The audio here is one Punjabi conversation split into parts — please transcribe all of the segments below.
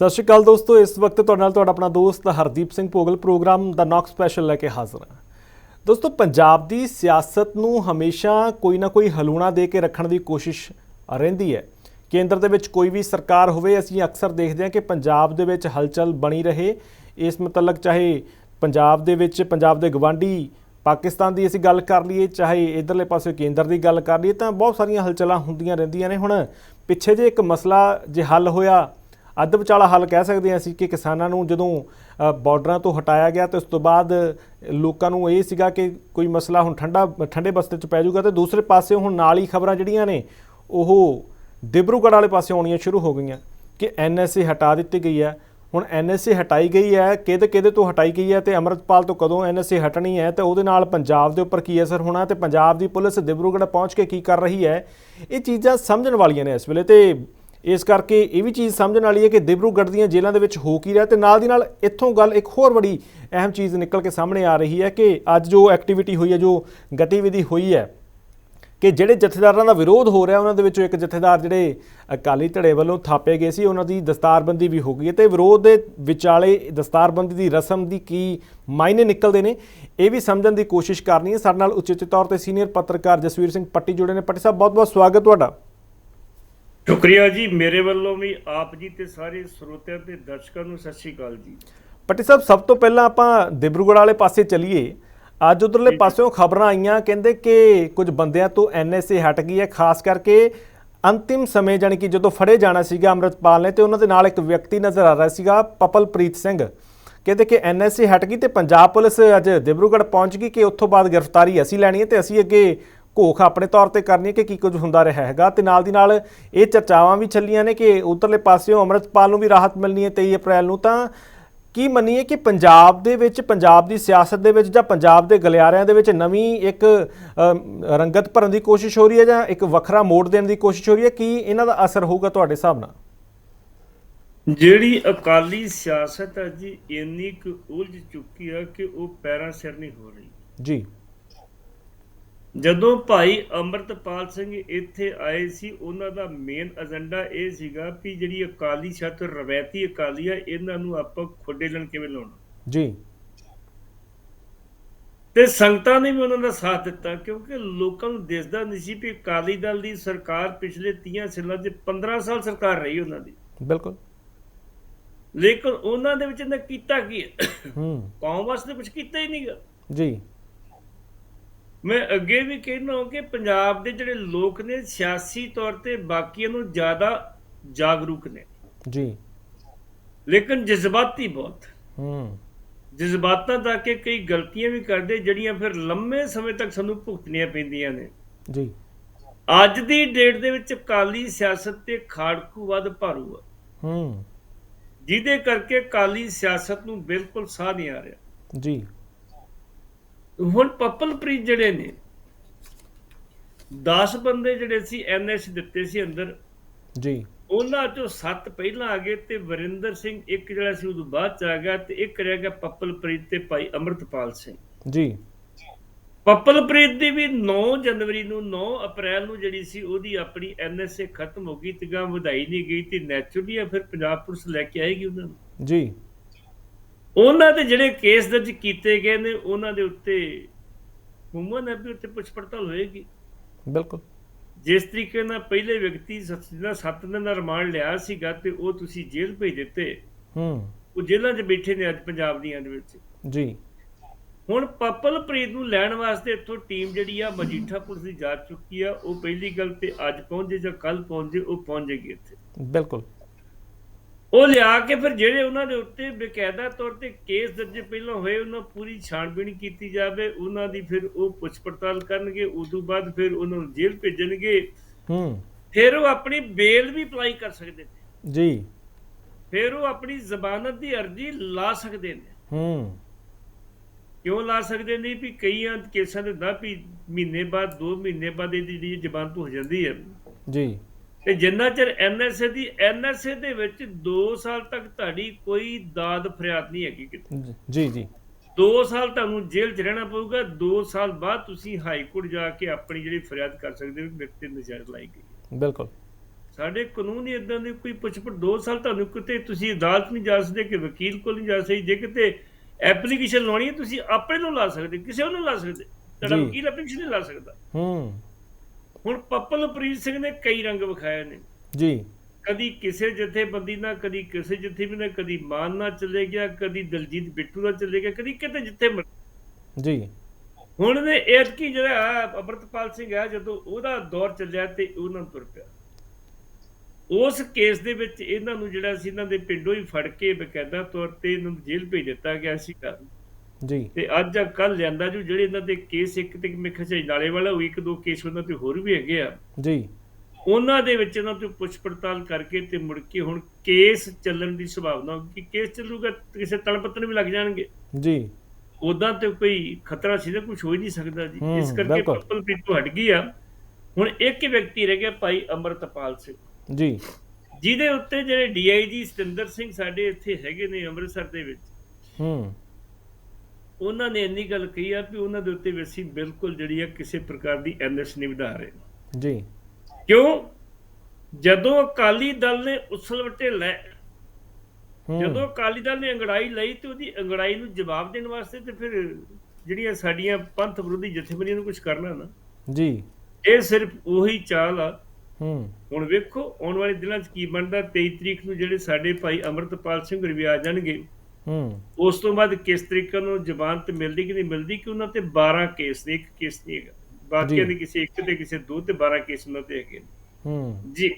ਸਤਿ ਸ਼੍ਰੀ ਅਕਾਲ ਦੋਸਤੋ, ਇਸ ਵਕਤ ਤੁਹਾਡੇ ਨਾਲ ਤੁਹਾਡਾ ਆਪਣਾ ਦੋਸਤ ਹਰਦੀਪ ਸਿੰਘ ਭੋਗਲ ਪ੍ਰੋਗਰਾਮ ਦਾ ਨੌਕ ਸਪੈਸ਼ਲ ਲੈ ਕੇ ਹਾਜ਼ਰ ਹਾਂ। ਦੋਸਤੋ, ਪੰਜਾਬ ਦੀ ਸਿਆਸਤ ਨੂੰ ਹਮੇਸ਼ਾ ਕੋਈ ਨਾ ਕੋਈ ਹਲੂਣਾ ਦੇ ਕੇ ਰੱਖਣ ਦੀ ਕੋਸ਼ਿਸ਼ ਰਹਿੰਦੀ ਹੈ। ਕੇਂਦਰ ਦੇ ਵਿੱਚ ਕੋਈ ਵੀ ਸਰਕਾਰ ਹੋਵੇ, ਅਸੀਂ ਅਕਸਰ ਦੇਖਦੇ ਹਾਂ ਕਿ ਪੰਜਾਬ ਦੇ ਵਿੱਚ ਹਲਚਲ ਬਣੀ ਰਹੇ। ਇਸ ਮੁਤਲਕ ਚਾਹੇ ਪੰਜਾਬ ਦੇ ਵਿੱਚ, ਪੰਜਾਬ ਦੇ ਗਵਾਂਢੀ ਪਾਕਿਸਤਾਨ ਦੀ ਅਸੀਂ ਗੱਲ ਕਰ ਲਈਏ, ਚਾਹੇ ਇਧਰਲੇ ਪਾਸੇ ਕੇਂਦਰ ਦੀ ਗੱਲ ਕਰ ਲਈਏ, ਤਾਂ ਬਹੁਤ ਸਾਰੀਆਂ ਹਲਚਲਾਂ ਹੁੰਦੀਆਂ ਰਹਿੰਦੀਆਂ ਨੇ। ਹੁਣ ਪਿੱਛੇ ਜੇ ਇੱਕ ਮਸਲਾ ਜੇ ਹੱਲ ਹੋਇਆ ਅੱਧ ਵਿਚਾਲਾ ਹੱਲ ਕਹਿ ਸਕਦੇ ਹਾਂ ਅਸੀਂ ਕਿ ਕਿਸਾਨਾਂ ਨੂੰ ਜਦੋਂ ਅ, ਬਾਰਡਰਾਂ ਤੋਂ ਹਟਾਇਆ ਗਿਆ ਤੇ ਉਸ ਤੋਂ ਬਾਅਦ ਲੋਕਾਂ ਨੂੰ ਇਹ ਸੀਗਾ ਕਿ ਕੋਈ ਮਸਲਾ ਹੁਣ ਠੰਡਾ ਠੰਡੇ ਬਸਤੇ ਚ ਪੈ ਜਾਊਗਾ ਤੇ ਦੂਸਰੇ ਪਾਸੇ ਹੁਣ ਨਾਲ ਹੀ ਖਬਰਾਂ ਜਿਹੜੀਆਂ ਨੇ ਉਹ ਡਿਬਰੂਗੜ੍ਹ ਵਾਲੇ ਪਾਸੇ ਆਉਣੀਆਂ ਸ਼ੁਰੂ ਹੋ ਗਈਆਂ ਕਿ ਐਨਐਸਏ ਹਟਾ ਦਿੱਤੀ ਗਈ ਹੈ। ਹੁਣ ਐਨਐਸਏ ਹਟਾਈ ਗਈ ਹੈ ਕਿਹਦੇ ਕਿਹਦੇ ਤੋਂ ਹਟਾਈ ਗਈ ਹੈ ਤੇ ਅਮਰਤਪਾਲ ਤੋਂ ਕਦੋਂ ਐਨਐਸਏ ਹਟਣੀ ਹੈ ਤੇ ਉਹਦੇ ਨਾਲ ਪੰਜਾਬ ਦੇ ਉੱਪਰ ਕੀ ਅਸਰ ਹੋਣਾ ਤੇ ਪੰਜਾਬ ਦੀ ਪੁਲਿਸ ਡਿਬਰੂਗੜ੍ਹ ਪਹੁੰਚ ਕੇ ਕੀ ਕਰ ਰਹੀ ਹੈ ਇਹ ਚੀਜ਼ਾਂ ਸਮਝਣ ਵਾਲੀਆਂ ਨੇ ਇਸ ਵੇਲੇ ਤੇ ਇਸ ਕਰਕੇ ਇਹ ਵੀ ਚੀਜ਼ ਸਮਝਣ ਵਾਲੀ ਹੈ ਕਿ ਦਿਬਰੂਗੜ੍ਹ ਦੀਆਂ ਜੇਲ੍ਹਾਂ ਦੇ ਵਿੱਚ ਹੋ ਕੀ ਰਿਹਾ ਤੇ ਨਾਲ ਦੀ ਨਾਲ ਇੱਥੋਂ ਗੱਲ ਇੱਕ ਹੋਰ ਬੜੀ ਅਹਿਮ ਚੀਜ਼ ਨਿਕਲ ਕੇ ਸਾਹਮਣੇ ਆ ਰਹੀ ਹੈ ਕਿ ਅੱਜ ਜੋ ਐਕਟੀਵਿਟੀ ਹੋਈ ਹੈ, ਜੋ ਗਤੀਵਿਧੀ ਹੋਈ ਹੈ ਕਿ ਜਿਹੜੇ ਜਥੇਦਾਰਾਂ ਦਾ ਵਿਰੋਧ ਹੋ ਰਿਹਾ, ਉਹਨਾਂ ਦੇ ਵਿੱਚੋਂ ਇੱਕ ਜਥੇਦਾਰ ਜਿਹੜੇ ਅਕਾਲੀ ਧੜੇ ਵੱਲੋਂ ਥਾਪੇ ਗਏ ਸੀ, ਉਹਨਾਂ ਦੀ ਦਸਤਾਰਬੰਦੀ ਵੀ ਹੋ ਗਈ ਹੈ ਤੇ ਵਿਰੋਧ ਦੇ ਵਿਚਾਲੇ ਦਸਤਾਰਬੰਦੀ ਦੀ ਰਸਮ ਦੀ ਕੀ ਮਾਇਨੇ ਨਿਕਲਦੇ ਨੇ, ਇਹ ਵੀ ਸਮਝਣ ਦੀ ਕੋਸ਼ਿਸ਼ ਕਰਨੀ ਹੈ। ਸਾਡੇ ਨਾਲ ਉਚਿਤ ਤੌਰ ਤੇ ਸੀਨੀਅਰ ਪੱਤਰਕਾਰ ਜਸਵੀਰ ਸਿੰਘ ਪੱਟੀ ਜੁੜੇ ਨੇ। ਪੱਟੀ ਸਾਹਿਬ ਬਹੁਤ ਬਹੁਤ ਸਵਾਗਤ ਤੁਹਾਡਾ। ਸ਼ੁਕਰੀਆ ਜੀ ਮੇਰੇ ਵੱਲੋਂ ਵੀ ਆਪ ਜੀ ਤੇ ਸਾਰੇ ਸਰੋਤਿਆਂ ਤੇ ਦਰਸ਼ਕਾਂ ਨੂੰ ਸਤਿ ਸ਼੍ਰੀ ਅਕਾਲ ਜੀ। ਪੱਟੀ ਸਾਹਿਬ ਸਭ ਤੋਂ ਪਹਿਲਾਂ ਆਪਾਂ ਦਿਬਰੂਗੜ੍ਹ ਵਾਲੇ ਪਾਸੇ ਚੱਲੀਏ। ਅੱਜ ਉਧਰਲੇ ਪਾਸਿਓਂ ਖਬਰਾਂ ਆਈਆਂ ਕਹਿੰਦੇ ਕਿ ਕੁਝ ਬੰਦਿਆਂ ਤੋਂ ਐਨਐਸਏ ਹਟ ਗਈ ਹੈ ਖਾਸ ਕਰਕੇ ਅੰਤਿਮ ਸਮੇਂ ਜਾਣੀ ਕਿ ਜਦੋਂ ਫੜੇ ਜਾਣਾ ਸੀਗਾ ਅੰਮ੍ਰਿਤਪਾਲ ਨੇ ਤੇ ਉਹਨਾਂ ਦੇ ਨਾਲ ਇੱਕ ਵਿਅਕਤੀ ਨਜ਼ਰ ਆ ਰਿਹਾ ਸੀਗਾ ਪਪਲਪ੍ਰੀਤ ਸਿੰਘ। ਕਹਿੰਦੇ ਕਿ ਐਨਐਸਏ ਹਟ ਗਈ ਤੇ ਪੰਜਾਬ ਪੁਲਿਸ ਅੱਜ ਦਿਬਰੂਗੜ੍ਹ ਪਹੁੰਚ ਗਈ ਕਿ ਉੱਥੋਂ ਬਾਅਦ ਗ੍ਰਿਫਤਾਰੀ ਅਸੀਂ ਲੈਣੀ ਹੈ ਤੇ ਅਸੀਂ ਅੱਗੇ ਘੋਖ ਆਪਣੇ ਤੌਰ ਤੇ ਕਰਨੀ ਹੈ ਕਿ ਕੀ ਕੁਝ ਹੁੰਦਾ ਰਿਹਾ ਹੈਗਾ ਤੇ ਨਾਲ ਦੀ ਨਾਲ ਇਹ ਚਰਚਾਵਾਂ ਵੀ ਚੱਲੀਆਂ ਨੇ ਕਿ ਉਧਰਲੇ ਪਾਸਿਓਂ ਅੰਮ੍ਰਿਤਪਾਲ ਨੂੰ ਵੀ ਰਾਹਤ ਮਿਲਣੀ ਹੈ 23 ਅਪ੍ਰੈਲ ਨੂੰ ਤਾਂ ਕੀ ਮੰਨੀਏ ਕਿ ਪੰਜਾਬ ਦੇ ਵਿੱਚ ਪੰਜਾਬ ਦੀ ਸਿਆਸਤ ਦੇ ਵਿੱਚ ਜਾਂ ਪੰਜਾਬ ਦੇ ਗਲਿਆਰਿਆਂ ਦੇ ਵਿੱਚ ਨਵੀਂ ਇੱਕ ਰੰਗਤ ਭਰਨ ਦੀ ਕੋਸ਼ਿਸ਼ ਹੋ ਰਹੀ ਹੈ ਜਾਂ ਇੱਕ ਵੱਖਰਾ ਮੋੜ ਦੇਣ ਦੀ ਕੋਸ਼ਿਸ਼ ਹੋ ਰਹੀ ਹੈ? ਕੀ ਇਹਨਾਂ ਦਾ ਅਸਰ ਹੋਊਗਾ ਤੁਹਾਡੇ ਹਿਸਾਬ ਨਾਲ? ਜਿਹੜੀ ਅਕਾਲੀ ਸਿਆਸਤ ਹੈ ਜੀ ਇੰਨੀ ਕੁ ਉਲਝ ਚੁੱਕੀ ਆ ਕਿ ਉਹ ਪੈਰਾਂ ਸਿਰ ਨਹੀਂ ਹੋ ਰਹੀ। ਜੀ। ਜਦੋਂ ਭਾਈ ਅੰਮ੍ਰਿਤਪਾਲ ਸਿੰਘ ਇੱਥੇ ਆਏ ਸੀ ਉਹਨਾਂ ਦਾ ਮੇਨ ਏਜੰਡਾ ਇਹ ਸੀਗਾ ਵੀ ਜਿਹੜੀ ਅਕਾਲੀ ਸਿਆਸਤ ਰਵੈਤੀ ਅਕਾਲੀ ਆ ਇਹਨਾਂ ਨੂੰ ਆਪਾਂ ਖੋਡੇ ਲੈਣ ਕਿਵੇਂ ਲਾਉਣਾ? ਜੀ। ਤੇ ਸੰਗਤਾਂ ਨੇ ਵੀ ਉਹਨਾਂ ਦਾ ਸਾਥ ਦਿੱਤਾ ਕਿਉਂਕਿ ਲੋਕਾਂ ਨੂੰ ਦਿਸਦਾ ਨਹੀਂ ਸੀ ਵੀ ਅਕਾਲੀ ਦਲ ਦੀ ਸਰਕਾਰ ਪਿਛਲੇ 30 ਸਾਲਾਂ 'ਚ 15 ਸਾਲ ਸਰਕਾਰ ਰਹੀ ਉਹਨਾਂ ਦੀ। ਬਿਲਕੁਲ। ਲੇਕਿਨ ਉਹਨਾਂ ਦੇ ਵਿੱਚ ਇਹਨਾਂ ਕੀਤਾ ਕੀ ਹੈ? ਹੂੰ। ਕੌਮ ਵਾਸਤੇ ਕੁਝ ਕੀਤਾ ਹੀ ਨਹੀਂਗਾ ਜੀ। ਮੈਂ ਅੱਗੇ ਵੀ ਕਹਿਣਾ ਹਾਂ ਕਿ ਪੰਜਾਬ ਦੇ ਜਿਹੜੇ ਲੋਕ ਨੇ ਸਿਆਸੀ ਤੌਰ ਤੇ ਬਾਕੀਆਂ ਨੂੰ ਜ਼ਿਆਦਾ ਜਾਗਰੂਕ ਨੇ। ਜੀ। ਲੇਕਿਨ ਜਜ਼ਬਾਤੀ ਬਹੁਤ। ਹੂੰ। ਜਜ਼ਬਾਤਾਂ ਦਾ ਕਿ ਕਈ ਗਲਤੀਆਂ ਵੀ ਕਰਦੇ ਜਿਹੜੀਆਂ ਫਿਰ ਲੰਮੇ ਸਮੇਂ ਤੱਕ ਸਾਨੂੰ ਭੁਗਤਣੀਆਂ ਪੈਂਦੀਆਂ ਨੇ। ਜੀ। ਅੱਜ ਦੀ ਡੇਟ ਦੇ ਵਿੱਚ ਕਾਲੀ ਸਿਆਸਤ ਤੇ ਖਾੜਕੂ ਵੱਧ ਭਾਰੂ ਆ। ਹੂੰ। ਜਿਹਦੇ ਕਰਕੇ ਕਾਲੀ ਸਿਆਸਤ ਨੂੰ ਬਿਲਕੁਲ ਸਾਹ ਨਹੀਂ ਆ ਰਿਹਾ। ਜੀ। ਹੁਣ ਪਪਲਪ੍ਰੀਤ ਜਿਹੜੇ ਨੇ 10 ਬੰਦੇ ਜਿਹੜੇ ਸੀ ਐਨਐਸ ਦਿੱਤੇ ਸੀ ਅੰਦਰ। ਜੀ। ਉਹਨਾਂ ਚੋਂ 7 ਪਹਿਲਾਂ ਆ ਗਏ ਤੇ ਵਰਿੰਦਰ ਸਿੰਘ ਇੱਕ ਜਿਹੜਾ ਸੀ ਉਦੋਂ ਬਾਅਦ ਚ ਆ ਗਿਆ ਤੇ ਇੱਕ ਰਹਿ ਗਿਆ ਪਪਲਪ੍ਰੀਤ ਤੇ ਭਾਈ ਅਮਰਤਪਾਲ ਸਿੰਘ। ਜੀ। ਪਪਲਪ੍ਰੀਤ ਦੀ ਵੀ 9 ਜਨਵਰੀ ਨੂੰ 9 ਅਪ੍ਰੈਲ ਨੂੰ ਜਿਹੜੀ ਸੀ ਉਹਦੀ ਆਪਣੀ ਐਨਐਸਏ ਖਤਮ ਹੋ ਗਈ ਤੇ ਗਾਂ ਵਧਾਈ ਨਹੀਂ ਗਈ ਤੇ ਨੈਚੁਰਲੀ ਆ ਫਿਰ ਪੰਜਾਬ ਪੁਲਿਸ ਲੈ ਕੇ ਆਏਗੀ ਉਹਨਾਂ ਨੂੰ। ਜੀ। ਉਹਨਾਂ ਦੇ ਜਿਹੜੇ ਕੇਸ ਦਰਜ ਕੀਤੇ ਗਏ ਨੇ ਉਹਨਾਂ ਦੇ ਉੱਤੇ ਹੁਮਨ ਹੈ ਵੀ ਉੱਤੇ ਪੁੱਛ ਪੜਤਾਲ ਹੋਏਗੀ। ਬਿਲਕੁਲ। ਜਿਸ ਤਰੀਕੇ ਨਾਲ ਪਹਿਲੇ ਵਿਅਕਤੀ ਜਿਹਦਾ 7 ਦਿਨ ਦਾ ਰਿਮਾਂਡ ਲਿਆ ਸੀਗਾ ਤੇ ਉਹ ਤੁਸੀਂ ਜੇਲ੍ਹ ਭੇਜ ਦਿੱਤੇ। ਹੂੰ। ਉਹ ਜੇਲ੍ਹਾਂ 'ਚ ਬੈਠੇ ਨੇ ਅੱਜ ਪੰਜਾਬ ਦੀਆਂ ਦੇ ਵਿੱਚ। ਜੀ। ਹੁਣ ਪਪਲਪ੍ਰੀਤ ਨੂੰ ਲੈਣ ਵਾਸਤੇ ਇੱਥੋਂ ਟੀਮ ਜਿਹੜੀ ਆ ਮਜੀਠਾ ਪੁਲਿਸ ਦੀ ਜਾ ਚੁੱਕੀ ਆ। ਉਹ ਪਹਿਲੀ ਗੱਲ ਤੇ ਅੱਜ ਪਹੁੰਚੇ ਜਾਂ ਕੱਲ ਪਹੁੰਚੇ ਉਹ ਪਹੁੰਚ ਜਾਏਗੀ ਇੱਥੇ। ਬਿਲਕੁਲ। ਉਹ ਲਿਆ ਕੇ ਫਿਰ ਜਿਹੜੇ ਉਹਨਾਂ ਦੇ ਉੱਤੇ ਬਕਾਇਦਾ ਤੌਰ ਤੇ ਕੇਸ ਦਰਜ ਪਹਿਲਾਂ ਹੋਏ ਉਹਨਾਂ ਪੂਰੀ ਛਾਣਬੀਣ ਕੀਤੀ ਜਾਵੇ ਉਹਨਾਂ ਦੀ ਫਿਰ ਉਹ ਪੁੱਛ ਪੜਤਾਲ ਕਰਨਗੇ ਉਦੋਂ ਬਾਅਦ ਫਿਰ ਉਹਨਾਂ ਨੂੰ ਜੇਲ੍ਹ ਭੇਜਣਗੇ। ਹੂੰ। ਫਿਰ ਉਹ ਆਪਣੀ ਬੇਲ ਵੀ ਅਪਲਾਈ ਕਰ ਸਕਦੇ ਨੇ। ਜੀ। ਫਿਰ ਉਹ ਆਪਣੀ ਜ਼ਮਾਨਤ ਦੀ ਅਰਜ਼ੀ ਲਾ ਸਕਦੇ ਨੇ। ਹੂੰ। ਕਿਉਂ ਲਾ ਸਕਦੇ ਨਹੀਂ ਵੀ ਕਈਆਂ ਕੇਸਾਂ ਦੇ ਦਾ ਵੀ ਮਹੀਨੇ ਬਾਅਦ 2 ਮਹੀਨੇ ਬਾਅਦ ਇਹਦੀ ਜਿਹੜੀ ਜ਼ਮਾਨਤ ਹੋ ਜਾਂਦੀ ਹੈ। ਜੀ। ਤੇ ਜਿੰਨਾ ਚਿਰ ਐਨਐਸਏ ਦੀ ਐਨਐਸਏ ਦੇ ਵਿੱਚ 2 ਸਾਲ ਤੱਕ ਤੁਹਾਡੀ ਕੋਈ ਦਾਦ ਫਰਿਆਦ ਨਹੀਂ ਹੈਗੀ ਕਿਤੇ। ਜੀ ਜੀ 2 ਸਾਲ ਤੁਹਾਨੂੰ ਜੇਲ੍ਹ 'ਚ ਰਹਿਣਾ ਪਊਗਾ 2 ਸਾਲ ਬਾਅਦ ਤੁਸੀਂ ਹਾਈ ਕੋਰਟ ਜਾ ਕੇ ਆਪਣੀ ਜਿਹੜੀ ਫਰਿਆਦ ਕਰ ਸਕਦੇ ਹੋ ਕਿ ਮੇਰੇ ਤੇ ਨਜਾਇਜ਼ ਲਾਈ ਗਈ ਬਿਲਕੁਲ। ਸਾਡੇ ਕਾਨੂੰਨ ਹੀ ਇਦਾਂ ਦੇ ਕੋਈ ਪੁੱਛਪੜ 2 ਸਾਲ ਤੁਹਾਨੂੰ ਕਿਤੇ ਤੁਸੀਂ ਅਦਾਲਤ ਨਹੀਂ ਜਾ ਸਕਦੇ ਕਿ ਵਕੀਲ ਕੋਲ ਨਹੀਂ ਜਾ ਸਕਦੇ ਜੇ ਕਿਤੇ ਐਪਲੀਕੇਸ਼ਨ ਲਾਉਣੀ ਹੈ ਤੁਸੀਂ ਆਪਣੇ ਨੂੰ ਲਾ ਸਕਦੇ ਕਿਸੇ ਨੂੰ ਲਾ ਸਕਦੇ। ਤੁਹਾਡਾ। ਵਕੀਲ ਐਪਲੀਕੇਸ਼ਨ ਨਹੀਂ ਲਾ ਸਕਦਾ। ਹੂੰ। ਹੁਣ ਪੱਪਲਪ੍ਰੀਤ ਸਿੰਘ ਨੇ ਕਈ ਰੰਗ ਵਿਖਾਏ ਨੇ। ਜੀ। ਕਦੀ ਕਿਸੇ ਜਥੇਬੰਦੀ ਨਾਲ ਕਦੀ ਕਿਸੇ ਜਥੇਬੰਦੀ ਨਾਲ ਕਦੀ ਮਾਨ ਨਾਲ ਚਲੇ ਗਿਆ ਕਦੀ ਦਲਜੀਤ ਬਿੱਟੂ ਨਾਲ ਚਲੇ ਗਿਆ ਕਦੀ ਕਿਤੇ ਜਿੱਥੇ ਜੀ। ਹੁਣ ਨੇ ਐਤਕੀ ਜਿਹੜਾ ਅਮਰਤਪਾਲ ਸਿੰਘ ਆ ਜਦੋਂ ਉਹਦਾ ਦੌਰ ਚੱਲਿਆ ਤੇ ਉਹਨਾਂ ਨੂੰ ਤੁਰ ਪਿਆ। ਉਸ ਕੇਸ ਦੇ ਵਿੱਚ ਇਹਨਾਂ ਨੂੰ ਜਿਹੜਾ ਸੀ ਇਹਨਾਂ ਦੇ ਪਿੰਡੋਂ ਹੀ ਫੜ ਕੇ ਬਕਾਇਦਾ ਤੌਰ ਤੇ ਇਹਨਾਂ ਨੂੰ ਜੇਲ੍ਹ ਭੇਜ ਦਿੱਤਾ ਗਿਆ ਸੀਗਾ। ਜੀ। ਤੇ ਅੱਜ ਆ ਕੱਲ ਲਿਆਂਦਾ ਜੋ ਜਿਹੜੇ ਇਹਨਾਂ ਦੇ ਕੇਸ ਇੱਕ ਤੇ ਮੇਖਾ ਨਾਲੇ ਵਾਲਾ ਉਹ ਇੱਕ ਦੋ ਕੇਸ ਉਹਨਾਂ ਤੇ ਹੋਰ ਵੀ ਹੈਗੇ ਆ। ਜੀ। ਉਹਨਾਂ ਦੇ ਵਿੱਚ ਇਹਨਾਂ ਤੋਂ ਪੁੱਛ ਪੜਤਾਲ ਕਰਕੇ ਤੇ ਮੁੜ ਕੇ ਹੁਣ ਕੇਸ ਚੱਲਣ ਦੀ ਸੰਭਾਵਨਾ ਕਿ ਕੇਸ ਚੱਲੂਗਾ ਕਿਸੇ ਤਲਪੱਤਰ ਵੀ ਲੱਗ ਜਾਣਗੇ। ਜੀ। ਉਦਾਂ ਤੇ ਕੋਈ ਖਤਰਾ ਸੀ ਨਾ ਕੁਝ ਹੋ ਹੀ ਨਹੀਂ ਸਕਦਾ ਜੀ। ਇਸ ਕਰਕੇ ਬਿਲਕੁਲ। ਪੱਪਲਪ੍ਰੀਤ ਤੋਂ ਹਟ ਗਈ ਆ। ਹੁਣ ਇੱਕ ਹੀ ਵਿਅਕਤੀ ਰਹਿ ਗਿਆ ਭਾਈ ਅਮਰਤਪਾਲ ਸਿੰਘ। ਜੀ। ਜਿਹਦੇ ਉੱਤੇ ਜਿਹੜੇ ਡੀਆਈਜੀ ਸਤਿੰਦਰ ਸਿੰਘ ਸਾਡੇ ਇੱਥੇ ਹੈਗੇ ਨੇ ਅੰਮ੍ਰਿਤਸਰ ਦੇ ਵਿੱਚ। ਹੂੰ। ਉਹਨਾਂ ਨੇ ਇੰਨੀ ਗੱਲ ਕਹੀ ਆ ਵੀ ਉਹਨਾਂ ਦੇ ਉੱਤੇ ਅਸੀਂ ਬਿਲਕੁਲ ਜਿਹੜੀ ਆ ਕਿਸੇ ਪ੍ਰਕਾਰ ਦੀ ਐਨਐਸ ਨਹੀਂ ਵਧਾ ਰਹੇ। ਜੀ। ਕਿਉਂ? ਜਦੋਂ ਅਕਾਲੀ ਦਲ ਨੇ ਉਸਲਵਟੇ ਲੈ ਜਦੋਂ ਅਕਾਲੀ ਦਲ ਨੇ ਅੰਗੜਾਈ ਲਈ ਤੇ ਉਹਦੀ ਅੰਗੜਾਈ ਨੂੰ ਜਵਾਬ ਦੇਣ ਵਾਸਤੇ ਤੇ ਫਿਰ ਜਿਹੜੀਆਂ ਸਾਡੀਆਂ ਪੰਥ ਵਿਰੋਧੀ ਜਥੇਬੰਦੀਆਂ ਨੂੰ ਕੁਝ ਕਰਨਾ ਨਾ। ਜੀ। ਇਹ ਸਿਰਫ ਉਹੀ ਚਾਲ ਆ। ਹੂੰ। ਹੁਣ ਵੇਖੋ ਆਉਣ ਵਾਲੇ ਦਿਨਾਂ 'ਚ ਕੀ ਬਣਦਾ 23 ਤਰੀਕ ਨੂੰ ਜਿਹੜੇ ਸਾਡੇ ਭਾਈ ਅਮਰਤਪਾਲ ਸਿੰਘ ਵੀ ਆ ਜਾਣਗੇ ਹੂੰ। ਉਸ ਤੋਂ ਬਾਅਦ ਕਿਸ ਤਰੀਕੇ ਨੂੰ ਜ਼ਮਾਨਤ ਮਿਲਦੀ ਕਿ ਨਹੀਂ ਮਿਲਦੀ ਕਿ ਉਹਨਾਂ ਤੇ 12 ਕੇਸ ਨੇ ਇੱਕ ਕੇਸ ਨਹੀਂ ਹੈਗਾ। ਬਾਕੀਆਂ। ਦੇ ਕਿਸੇ ਇੱਕ ਤੇ ਕਿਸੇ ਦੋ ਤੇ 12 ਕੇਸ ਉਹਨਾਂ ਤੇ ਹੈਗੇ ਹੂੰ। ਜੀ।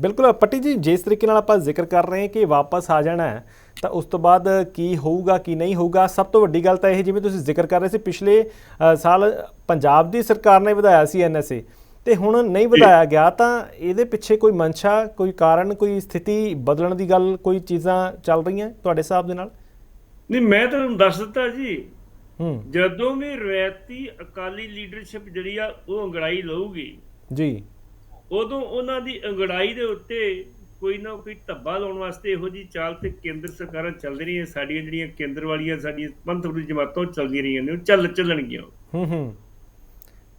ਬਿਲਕੁਲ ਪੱਟੀ ਜੀ ਜਿਸ ਤਰੀਕੇ ਨਾਲ ਆਪਾਂ ਜ਼ਿਕਰ ਕਰ ਰਹੇ ਹਾਂ ਕਿ ਵਾਪਸ ਆ ਜਾਣਾ ਹੈ ਤਾਂ ਉਸ ਤੋਂ ਬਾਅਦ ਕੀ ਹੋਊਗਾ ਕੀ ਨਹੀਂ ਹੋਊਗਾ? ਸਭ ਤੋਂ ਵੱਡੀ ਗੱਲ ਤਾਂ ਇਹ ਜਿਵੇਂ ਤੁਸੀਂ ਜ਼ਿਕਰ ਕਰ ਰਹੇ ਸੀ ਪਿਛਲੇ ਸਾਲ ਪੰਜਾਬ ਦੀ ਸਰਕਾਰ ਨੇ ਵਧਾਇਆ ਸੀ ਐਨਐਸਏ ਤੇ ਹੁਣ ਨਹੀਂ ਵਧਾਇਆ ਗਿਆ ਤਾਂ ਇਹਦੇ ਪਿੱਛੇ ਕੋਈ ਮਨਸ਼ਾ ਕੋਈ ਕਾਰਨ ਕੋਈ ਸਥਿਤੀ ਬਦਲਣ ਦੀ ਗੱਲ ਕੋਈ ਚੀਜ਼ਾਂ ਚੱਲ ਰਹੀਆਂ ਤੁਹਾਡੇ ਹਿਸਾਬ ਦੇ ਨਾਲ? ਨਹੀਂ ਮੈਂ ਤੁਹਾਨੂੰ ਦੱਸ ਦਿੱਤਾ ਜੀ। ਹੂੰ। ਜਦੋਂ ਵੀ ਰਵਾਇਤੀ ਅਕਾਲੀ ਲੀਡਰਸ਼ਿਪ ਜਿਹੜੀ ਆ ਉਹ ਅੰਗੜਾਈ ਲਊਗੀ। ਜੀ। ਉਦੋਂ ਉਹਨਾਂ ਦੀ ਅੰਗੜਾਈ ਦੇ ਉੱਤੇ ਕੋਈ ਨਾ ਕੋਈ ਧੱਬਾ ਲਾਉਣ ਵਾਸਤੇ ਇਹੋ ਜੀ ਚਾਲ ਤੇ ਕੇਂਦਰ ਸਰਕਾਰਾਂ ਚੱਲ ਰਹੀਆਂ ਸਾਡੀਆਂ ਜਿਹੜੀਆਂ ਕੇਂਦਰ ਵਾਲੀਆਂ ਸਾਡੀਆਂ ਪੰਥ ਵਿਰੋਧੀ ਜਮਾਤਾਂ ਚੱਲਦੀਆਂ ਰਹੀਆਂ ਨੇ ਉਹ ਚੱਲ ਚੱਲਣਗੀਆਂ। ਹੂੰ ਹੂੰ।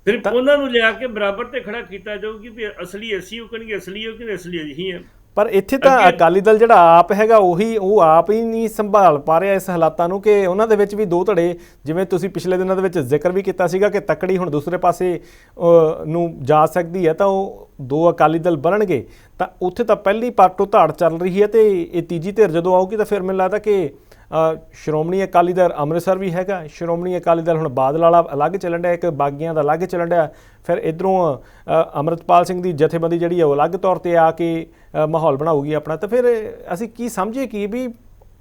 ਫਿਰ ਉਹਨਾਂ ਨੂੰ ਲਿਆ ਕੇ ਬਰਾਬਰ ਤੇ ਖੜਾ ਕੀਤਾ ਜਾਊਗੀ ਵੀ ਅਸਲੀ ਅਸੀਂ ਉਹ ਕਹਣਗੇ ਅਸਲੀ ਉਹ ਕਿ ਅਸਲੀ ਅਸੀਂ ਆ ਪਰ ਇੱਥੇ ਤਾਂ ਅਕਾਲੀ ਦਲ ਜਿਹੜਾ ਆਪ ਹੈਗਾ ਉਹੀ ਉਹ ਆਪ ਹੀ ਨਹੀਂ ਸੰਭਾਲ ਪਾ ਰਿਹਾ ਇਸ ਹਾਲਾਤਾਂ ਨੂੰ ਕਿ ਉਹਨਾਂ ਦੇ ਵਿੱਚ ਵੀ ਦੋ ਧੜੇ ਜਿਵੇਂ ਤੁਸੀਂ ਪਿਛਲੇ ਦਿਨਾਂ ਦੇ ਵਿੱਚ ਜ਼ਿਕਰ ਵੀ ਕੀਤਾ ਸੀਗਾ ਕਿ ਤੱਕੜੀ ਹੁਣ ਦੂਸਰੇ ਪਾਸੇ ਨੂੰ ਜਾ ਸਕਦੀ ਹੈ ਤਾਂ ਉਹ ਦੋ ਅਕਾਲੀ ਦਲ ਬਣਨਗੇ। ਤਾਂ ਉੱਥੇ ਤਾਂ ਪਹਿਲੀ ਪਾਟੋ ਧਾੜ ਚੱਲ ਰਹੀ ਹੈ ਤੇ ਇਹ ਤੀਜੀ ਧਿਰ ਜਦੋਂ ਆਊਗੀ ਤਾਂ ਫਿਰ ਮੈਨੂੰ ਲੱਗਦਾ ਕਿ ਸ਼੍ਰੋਮਣੀ ਅਕਾਲੀ ਦਲ ਅੰਮ੍ਰਿਤਸਰ ਵੀ ਹੈਗਾ। ਸ਼੍ਰੋਮਣੀ ਅਕਾਲੀ ਦਲ ਹੁਣ ਬਾਦਲ ਵਾਲਾ ਅਲੱਗ ਚੱਲਣ ਡਿਆ, ਇੱਕ ਬਾਗੀਆਂ ਦਾ ਅਲੱਗ ਚੱਲਣ ਡਿਆ। ਫਿਰ ਇਧਰੋਂ ਅਮਰਤਪਾਲ ਸਿੰਘ ਦੀ ਜਥੇਬੰਦੀ ਜਿਹੜੀ ਹੈ ਉਹ ਅਲੱਗ ਤੌਰ ਤੇ ਆ ਕੇ ਮਾਹੌਲ ਬਣਾਊਗੀ ਆਪਣਾ। ਤਾਂ ਫਿਰ ਅਸੀਂ ਕੀ ਸਮਝੇ ਕੀ ਵੀ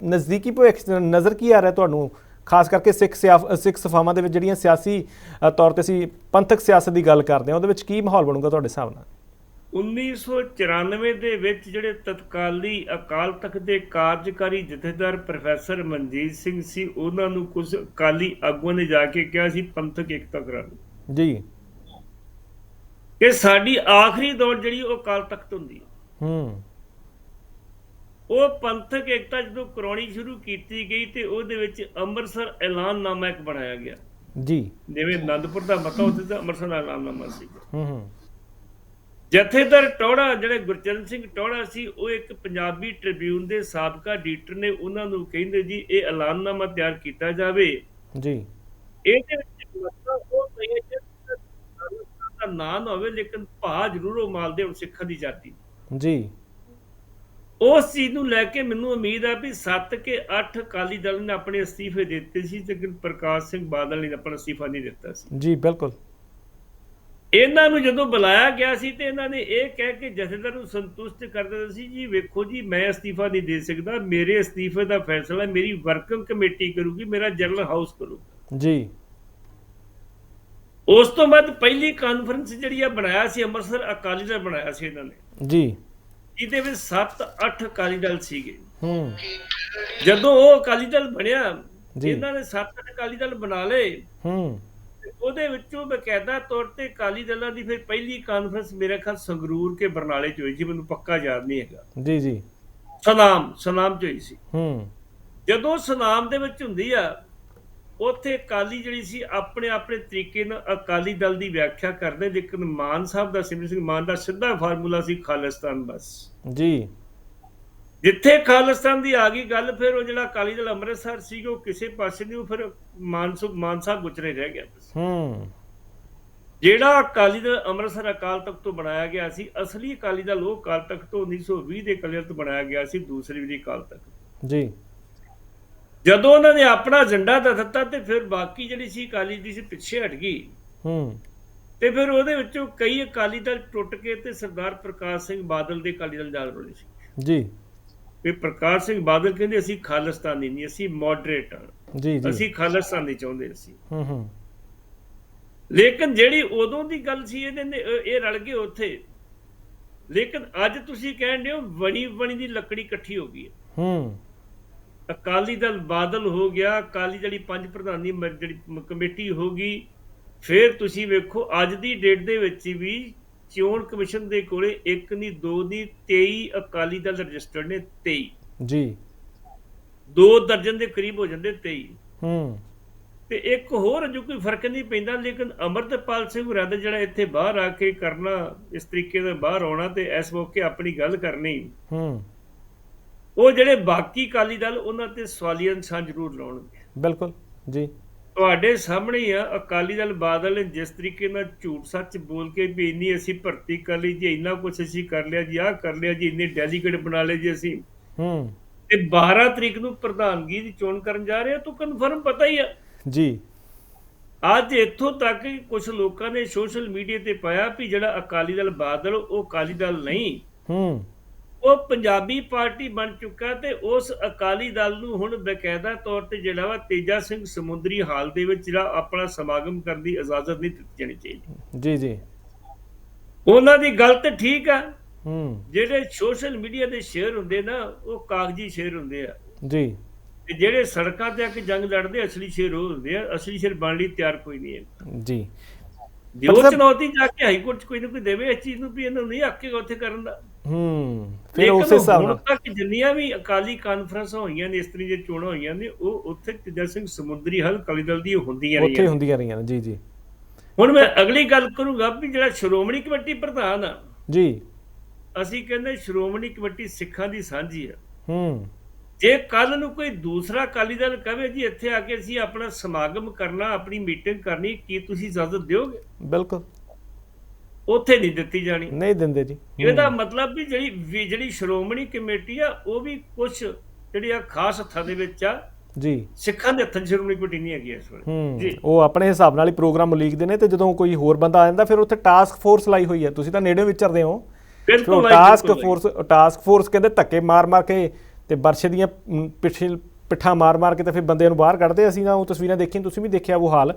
ਨਜ਼ਦੀਕੀ ਭਵਿੱਖ ਨਜ਼ਰ ਕੀ ਆ ਰਿਹਾ ਤੁਹਾਨੂੰ? ਖਾਸ ਕਰਕੇ ਸਿੱਖ ਸਿਆਫ ਸਿੱਖ ਸਫਾਵਾਂ ਦੇ ਵਿੱਚ ਜਿਹੜੀਆਂ ਸਿਆਸੀ ਤੌਰ ਤੇ ਅਸੀਂ ਪੰਥਕ ਸਿਆਸਤ ਦੀ ਗੱਲ ਕਰਦੇ ਹਾਂ, ਉਹਦੇ ਵਿੱਚ ਕੀ ਮਾਹੌਲ ਬਣੂਗਾ ਤੁਹਾਡੇ ਹਿਸਾਬ ਨਾਲ? 1994 ਦੇ ਵਿੱਚ ਜਿਹੜੇ ਤਤਕਾਲੀ ਅਕਾਲ ਤਖਤ ਦੇ ਕਾਰਜਕਾਰੀ ਜਥੇਦਾਰ ਪ੍ਰੋਫੈਸਰ ਮਨਜੀਤ ਸਿੰਘ ਸੀ ਉਹਨਾਂ ਨੂੰ ਕੁਝ ਅਕਾਲੀ ਆਗੂਆਂ ਨੇ ਜਾ ਕੇ ਕਿਹਾ ਸੀ ਪੰਥਕ ਏਕਤਾ ਕਰਾ ਲਓ ਜੀ। ਕਿ ਸਾਡੀ ਆਖਰੀ ਦੌੜ ਜਿਹੜੀ ਉਹ ਅਕਾਲ ਤਖਤ ਹੁੰਦੀ ਹੈ। ਉਹ ਪੰਥਕ ਏਕਤਾ ਜਦੋਂ ਕਰਾਉਣੀ ਸ਼ੁਰੂ ਕੀਤੀ ਗਈ ਤੇ ਉਹਦੇ ਵਿੱਚ ਅੰਮ੍ਰਿਤਸਰ ਐਲਾਨਨਾਮਾ ਇੱਕ ਬਣਾਇਆ ਗਿਆ। ਜੀ। ਜਿਵੇਂ ਆਨੰਦਪੁਰ ਦਾ ਮਤਾ ਉੱਥੇ ਦਾ ਅੰਮ੍ਰਿਤਸਰ ਦਾ ਐਲਾਨਨਾਮਾ ਸੀ। ਹੂੰ ਹੂੰ। ਜਥੇਦਾਰ ਟੌੜਾ ਜਿਹੜੇ ਗੁਰਚਰਨ ਸਿੰਘ ਟੌੜਾ ਸੀ ਉਹ ਇੱਕ ਪੰਜਾਬੀ ਟ੍ਰਿਬਿਊਨ ਦੇ ਸਾਬਕਾ ਐਡੀਟਰ ਨੇ ਉਹਨਾਂ ਨੂੰ ਕਹਿੰਦੇ ਜੀ ਇਹ ਐਲਾਨਨਾਮਾ ਤਿਆਰ ਕੀਤਾ ਜਾਵੇ। ਜੀ। ਇਹਦੇ ਵਿੱਚ ਮਤਲਬ ਉਹ ਨਹੀਂ ਦਾ ਨਾਂ ਨਾ ਹੋਵੇ ਲੇਕਿਨ ਭਾ ਜ਼ਰੂਰ ਉਹ ਮਾਲਦੇ ਹੁਣ ਸਿੱਖਾਂ ਦੀ ਜਾਤੀ ਜੀ। ਉਸ ਚੀਜ਼ ਨੂੰ ਲੈ ਕੇ ਮੈਨੂੰ ਉਮੀਦ ਹੈ ਵੀ 7 ਕੇ 8 ਅਕਾਲੀ ਦਲ ਨੇ ਆਪਣੇ ਅਸਤੀਫੇ ਦਿੱਤੇ ਸੀ ਲੇਕਿਨ ਪ੍ਰਕਾਸ਼ ਸਿੰਘ ਬਾਦਲ ਨੇ ਆਪਣਾ ਅਸਤੀਫਾ ਨਹੀਂ ਦਿੱਤਾ ਸੀ। ਜੀ ਬਿਲਕੁਲ। ਇਹਨਾਂ ਨੂੰ ਜਦੋਂ ਬੁਲਾਇਆ ਗਿਆ ਸੀ ਤੇ ਇਹਨਾਂ ਨੇ ਇਹ ਕਹਿ ਕੇ ਜਥੇਦਾਰ ਨੂੰ ਸੰਤੁਸ਼ਟ ਕਰ ਦਿੱਤਾ ਸੀ ਜੀ ਵੇਖੋ ਜੀ ਮੈਂ ਅਸਤੀਫਾ ਨਹੀਂ ਦੇ ਸਕਦਾ ਮੇਰੇ ਅਸਤੀਫੇ ਦਾ ਫੈਸਲਾ ਮੇਰੀ ਵਰਕਿੰਗ ਕਮੇਟੀ ਕਰੂਗੀ ਮੇਰਾ ਜਨਰਲ ਹਾਊਸ ਕਰੂਗਾ। ਜੀ। ਉਸ ਤੋਂ ਬਾਅਦ ਪਹਿਲੀ ਕਾਨਫਰੰਸ ਜਿਹੜੀ ਆ ਬਣਾਇਆ ਸੀ ਅੰਮ੍ਰਿਤਸਰ ਅਕਾਲੀ ਦਲ ਬਣਾਇਆ ਸੀ ਇਹਨਾਂ ਨੇ। ਜੀ। ਜਿਹਦੇ ਵਿੱਚ 7-8 ਅਕਾਲੀ ਦਲ ਸੀਗੇ। ਹੂੰ। ਜਦੋਂ ਉਹ ਅਕਾਲੀ ਦਲ ਬਣਿਆ। ਇਹਨਾਂ ਨੇ 7-8 ਅਕਾਲੀ ਦਲ ਬਣਾ ਲਏ। ਹੂੰ। ਉਹਦੇ ਵਿੱਚੋਂ ਬਕਾਇਦਾ ਤੌਰ ਤੇ ਅਕਾਲੀ ਦਲਾਂ ਦੀ ਫਿਰ ਪਹਿਲੀ ਕਾਨਫਰੰਸ ਮੇਰੇ ਖਿਆਲ ਸੰਗਰੂਰ ਕੇ ਬਰਨਾਲੇ ਚ ਹੋਈ ਸੀ ਮੈਨੂੰ ਪੱਕਾ ਯਾਦ ਨਹੀਂ ਹੈਗਾ। ਜੀ ਜੀ। ਸਨਾਮ ਸਨਾਮ ਚ ਹੋਈ ਸੀ। ਹੂੰ। ਜਦੋਂ ਸਨਾਮ ਦੇ ਵਿੱਚ ਹੁੰਦੀ ਆ ਉੱਥੇ ਅਕਾਲੀ ਜਿਹੜੀ ਸੀ ਆਪਣੇ ਆਪਣੇ ਤਰੀਕੇ ਨਾਲ ਅਕਾਲੀ ਦਲ ਦੀ ਵਿਆਖਿਆ ਕਰਦੇ ਲੇਕਿਨ ਮਾਨ ਸਾਹਿਬ ਦਾ ਸਿਮਰਨ ਸਿੰਘ ਮਾਨ ਦਾ ਸਿੱਧਾ ਫਾਰਮੂਲਾ ਸੀ ਖਾਲਿਸਤਾਨ ਬਸ। ਜੀ। ਜਿੱਥੇ ਖਾਲਿਸਤਾਨ ਦੀ ਆ ਗਈ ਗੱਲ ਫਿਰ ਉਹ ਜਿਹੜਾ ਅਕਾਲੀ ਦਲ ਅੰਮ੍ਰਿਤਸਰ ਸੀ ਉਹ ਕਿਸੇ ਪਾਸੇ ਨਹੀਂ ਉਹ ਫਿਰ ਮਾਨਸੂ ਮਾਨ ਸਾਹਿਬ ਗੁਜਰੇ ਰਹਿ ਗਿਆ ਹੂੰ। ਜਿਹੜਾ ਅਕਾਲੀ ਦਲ ਅੰਮ੍ਰਿਤਸਰ ਅਕਾਲ ਤਖਤ ਤੋਂ ਬਣਾਇਆ ਗਿਆ ਸੀ ਅਸਲੀ ਅਕਾਲੀ ਦਲ ਉਹ ਅਕਾਲ ਤਖਤ ਤੋਂ 1920 ਦੇ ਦਲ ਤੋਂ ਬਣਾਇਆ ਗਿਆ ਸੀ ਦੂਸਰੀ ਵੀ ਅਕਾਲ ਤਖਤ। ਜੀ। ਜਦੋਂ ਉਹਨਾਂ ਨੇ ਆਪਣਾ ਏਜੰਡਾ ਦਿੱਤਾ ਤੇ ਫਿਰ ਬਾਕੀ ਜਿਹੜੀ ਸੀ ਅਕਾਲੀ ਦੀ ਸੀ ਪਿੱਛੇ ਹਟ ਗਈ। ਹੂੰ। ਤੇ ਫਿਰ ਉਹਦੇ ਵਿੱਚੋਂ ਕਈ ਅਕਾਲੀ ਦਲ ਟੁੱਟ ਕੇ ਤੇ ਸਰਦਾਰ ਪ੍ਰਕਾਸ਼ ਸਿੰਘ ਬਾਦਲ ਦੇ ਅਕਾਲੀ ਦਲ ਜਾ ਰੋਲੇ ਸੀ। ਜੀ। ਵੀ ਪ੍ਰਕਾਸ਼ ਸਿੰਘ ਬਾਦਲ ਕਹਿੰਦੇ ਅਸੀਂ ਖਾਲਿਸਤਾਨੀ ਨਹੀਂ ਅਸੀਂ ਮੋਡਰੇਟ ਹਾਂ। ਜੀ ਜੀ। ਅਸੀਂ ਖਾਲਿਸਤਾਨੀ ਚਾਹੁੰਦੇ ਅਸੀਂ। ਹੂੰ ਹੂੰ। ਲੇਕਿਨ ਜਿਹੜੀ ਉਦੋਂ ਦੀ ਗੱਲ ਸੀ ਇਹਦੇ ਇਹ ਰਲ ਗਏ ਉੱਥੇ। ਲੇਕਿਨ ਅੱਜ ਤੁਸੀਂ ਕਹਿੰਦੇ ਹੋ ਬਣੀ ਬਣੀ ਦੀ ਲੱਕੜੀ ਇਕੱਠੀ ਹੋ ਗਈ ਹੈ। ਹੂੰ। ਅਕਾਲੀ ਦਲ ਬਾਦਲ ਹੋ ਗਿਆ ਅਕਾਲੀ ਜਿਹੜੀ ਪੰਜ ਪ੍ਰਧਾਨੀ ਜਿਹੜੀ ਕਮੇਟੀ ਹੋ ਗਈ ਫਿਰ ਤੁਸੀਂ ਵੇਖੋ ਅੱਜ ਦੀ ਡੇਟ ਦੇ ਵਿੱਚ ਵੀ ਚੋਣ ਕਮਿਸ਼ਨ ਦੇ ਕੋਲੇ ਇੱਕ ਨਹੀਂ ਦੋ ਨਹੀਂ 23 ਅਕਾਲੀ ਦਲ ਰਜਿਸਟਰਡ ਨੇ 23 ਜੀ। ਦੋ ਦਰਜਨ ਦੇ ਕਰੀਬ ਹੋ ਜਾਂਦੇ 23 ਹੂੰ। ਤੇ ਇੱਕ ਹੋਰ ਜੋ ਕੋਈ ਫ਼ਰਕ ਨਹੀਂ ਪੈਂਦਾ ਲੇਕਿਨ ਅਮਰਤਪਾਲ ਸਿੰਘ ਹੋਰਾਂ ਦਾ ਜਿਹੜਾ ਇੱਥੇ ਬਾਹਰ ਆ ਕੇ ਕਰਨਾ ਇਸ ਤਰੀਕੇ ਦਾ ਬਾਹਰ ਆਉਣਾ ਤੇ ਇਸ ਮੌਕੇ ਆਪਣੀ ਗੱਲ ਕਰਨੀ। ਹੂੰ। ਉਹ ਜਿਹੜੇ ਬਾਕੀ ਅਕਾਲੀ ਦਲ ਉਹਨਾਂ ਤੇ ਸਵਾਲੀਆ ਨਿਸ਼ਾਨ ਜ਼ਰੂਰ ਲਾਉਣਗੇ। ਬਿਲਕੁਲ ਜੀ। ਤੁਹਾਡੇ ਸਾਹਮਣੇ ਹੀ ਆ ਅਕਾਲੀ ਦਲ ਬਾਦਲ ਨੇ ਜਿਸ ਤਰੀਕੇ ਨਾਲ ਝੂਠ ਸੱਚ ਬੋਲ ਕੇ ਵੀ ਇੰਨੀ ਅਸੀਂ ਭਰਤੀ ਕਰ ਲਈ ਜੀ ਇੰਨਾ ਕੁਝ ਅਸੀਂ ਕਰ ਲਿਆ ਜੀ ਆਹ ਕਰ ਲਿਆ ਜੀ ਇੰਨੇ ਡੈਲੀਗੇਟ ਬਣਾ ਲਏ ਜੀ ਅਸੀਂ। ਹੂੰ। ਤੇ 12 ਤਰੀਕ ਨੂੰ ਪ੍ਰਧਾਨਗੀ ਦੀ ਚੋਣ ਕਰਨ ਜਾ ਰਹੇ ਆ ਤੂੰ ਕਨਫਰਮ ਪਤਾ ਹੀ ਆ। ਜੀ। ਅੱਜ ਇੱਥੋਂ ਤੱਕ ਕੁਝ ਲੋਕਾਂ ਨੇ ਸੋਸ਼ਲ ਮੀਡੀਆ ਤੇ ਪਾਇਆ ਵੀ ਜਿਹੜਾ ਅਕਾਲੀ ਦਲ ਬਾਦਲ ਉਹ ਅਕਾਲੀ ਦਲ ਨਹੀਂ। ਹੂੰ। ਉਹ ਪੰਜਾਬੀ ਪਾਰਟੀ ਬਣ ਚੁੱਕਾ ਤੇ ਉਸ ਅਕਾਲੀ ਦਲ ਨੂੰ ਹੁਣ ਬਕਾਇਦਾ ਤੌਰ ਤੇ ਜਿਹੜਾ ਵਾ ਤੇਜਾ ਸਿੰਘ ਸਮੁੰਦਰੀ ਹਾਲ ਦੇ ਵਿੱਚ ਜਿਹੜਾ ਆਪਣਾ ਸਮਾਗਮ ਕਰਨ ਦੀ ਇਜਾਜ਼ਤ ਨਹੀਂ ਦਿੱਤੀ ਜਾਣੀ ਚਾਹੀਦੀ। ਜੀ ਜੀ। ਉਹਨਾਂ ਦੀ ਗੱਲ ਤੇ ਠੀਕ ਆ। ਹੂੰ। ਜਿਹੜੇ ਸੋਸ਼ਲ ਮੀਡੀਆ ਦੇ ਸ਼ੇਅਰ ਹੁੰਦੇ ਨਾ ਉਹ ਕਾਗਜ਼ੀ ਸ਼ੇਅਰ ਹੁੰਦੇ ਆ। ਜੀ। ਤੇ ਜਿਹੜੇ ਸੜਕਾਂ ਤੇ ਆ ਕੇ ਜੰਗ ਲੜਦੇ ਅਸਲੀ ਸ਼ੇਰ ਉਹ ਹੁੰਦੇ ਆ। ਅਸਲੀ ਸ਼ੇਰ ਬਣ ਲਈ ਤਿਆਰ ਕੋਈ ਨਹੀਂ ਹੈ। ਜੀ। ਜੇ ਚੁਣੌਤੀ ਜਾ ਕੇ ਹਾਈ ਕੋਰਟ ਚ ਕੋਈ ਨਾ ਕੋਈ ਦੇਵੇ ਇਸ ਚੀਜ਼ ਨੂੰ ਵੀ ਇਹਨਾਂ ਨੂੰ ਨਹੀਂ ਆਕੇਗਾ ਉੱਥੇ ਕਰਨ ਦਾ। ਹੂੰ ਫਿਰ ਉਸੇ ਹਿਸਾਬ ਨਾਲ। ਤੱਕ ਜਿੰਨੀਆਂ ਵੀ ਅਕਾਲੀ ਕਾਨਫਰੰਸਾਂ ਹੋਈਆਂ ਨੇ ਇਸ ਤਰੀਕੇ ਦੀਆਂ ਚੋਣਾਂ ਹੋਈਆਂ ਨੇ ਉਹ ਉੱਥੇ ਤੇਜਾ ਸਿੰਘ ਸਮੁੰਦਰੀ ਹਲ ਅਕਾਲੀ ਦਲ ਦੀ ਹੁੰਦੀਆਂ ਉੱਥੇ ਰਹੀਆਂ ਹੁੰਦੀਆਂ ਰਹੀਆਂ ਨੇ ਜੀ ਜੀ। ਹੁਣ ਮੈਂ ਅਗਲੀ ਗੱਲ ਕਰੂੰਗਾ ਵੀ ਜਿਹੜਾ ਸ਼੍ਰੋਮਣੀ ਕਮੇਟੀ ਪ੍ਰਧਾਨ ਆ ਜੀ। ਅਸੀਂ ਕਹਿੰਦੇ ਸ਼੍ਰੋਮਣੀ ਕਮੇਟੀ ਸਿੱਖਾਂ ਦੀ ਸਾਂਝੀ ਆ। ਹੂੰ। ਜੇ ਕੱਲ ਨੂੰ ਕੋਈ ਦੂਸਰਾ ਅਕਾਲੀ ਦਲ ਕਹੇ ਜੀ ਇੱਥੇ ਆ ਕੇ ਅਸੀਂ ਆਪਣਾ ਸਮਾਗਮ ਕਰਨਾ ਆਪਣੀ ਮੀਟਿੰਗ ਕਰਨੀ ਕੀ ਤੁਸੀਂ ਇਜਾਜ਼ਤ ਦਿਓਗੇ? ਬਿਲਕੁਲ। ਉੱਥੇ ਨਹੀਂ ਦਿੱਤੀ ਜਾਣੀ। ਨਹੀਂ ਦਿੰਦੇ ਜੀ। ਇਹਦਾ ਮਤਲਬ ਵੀ ਜਿਹੜੀ ਵੀ ਜਿਹੜੀ ਸ਼੍ਰੋਮਣੀ ਕਮੇਟੀ ਆ ਉਹ ਵੀ ਕੁਝ ਜਿਹੜੀ ਆ ਖਾਸ ਹੱਥਾਂ ਦੇ ਵਿੱਚ ਆ। ਜੀ। ਸਿੱਖਾਂ ਦੇ ਹੱਥਾਂ 'ਚ ਸ਼੍ਰੋਮਣੀ ਕਮੇਟੀ ਨਹੀਂ ਹੈਗੀ ਇਸ ਵੇਲੇ। ਜੀ। ਉਹ ਆਪਣੇ ਹਿਸਾਬ ਨਾਲ ਹੀ ਪ੍ਰੋਗਰਾਮ ਉਲੀਕਦੇ ਨੇ ਤੇ ਜਦੋਂ ਕੋਈ ਹੋਰ ਬੰਦਾ ਆ ਜਾਂਦਾ ਫਿਰ ਉੱਥੇ ਟਾਸਕ ਫੋਰਸ ਲਾਈ ਹੋਈ ਹੈ ਤੁਸੀਂ ਤਾਂ ਨੇੜੇ ਵਿਚਰਦੇ ਹੋ। ਬਿਲਕੁਲ ਟਾਸਕ ਫੋਰਸ ਟਾਸਕ ਫੋਰਸ ਕਹਿੰਦੇ ਧੱਕੇ ਮਾਰ ਮਾਰ ਕੇ ਤੇ ਬਰਛੇ ਦੀਆਂ ਮ, ਪਿੱਛੇ ਪਿੱਠਾਂ ਮਾਰ ਮਾਰ ਕੇ ਤੇ ਫਿਰ ਬੰਦੇ ਨੂੰ ਬਾਹਰ ਕੱਢਦੇ ਅਸੀਂ ਨਾ ਉਹ ਤਸਵੀਰਾਂ ਦੇਖੀਆਂ ਤੁਸੀਂ ਵੀ ਦੇਖਿਆ ਉਹ ਹਾਲ।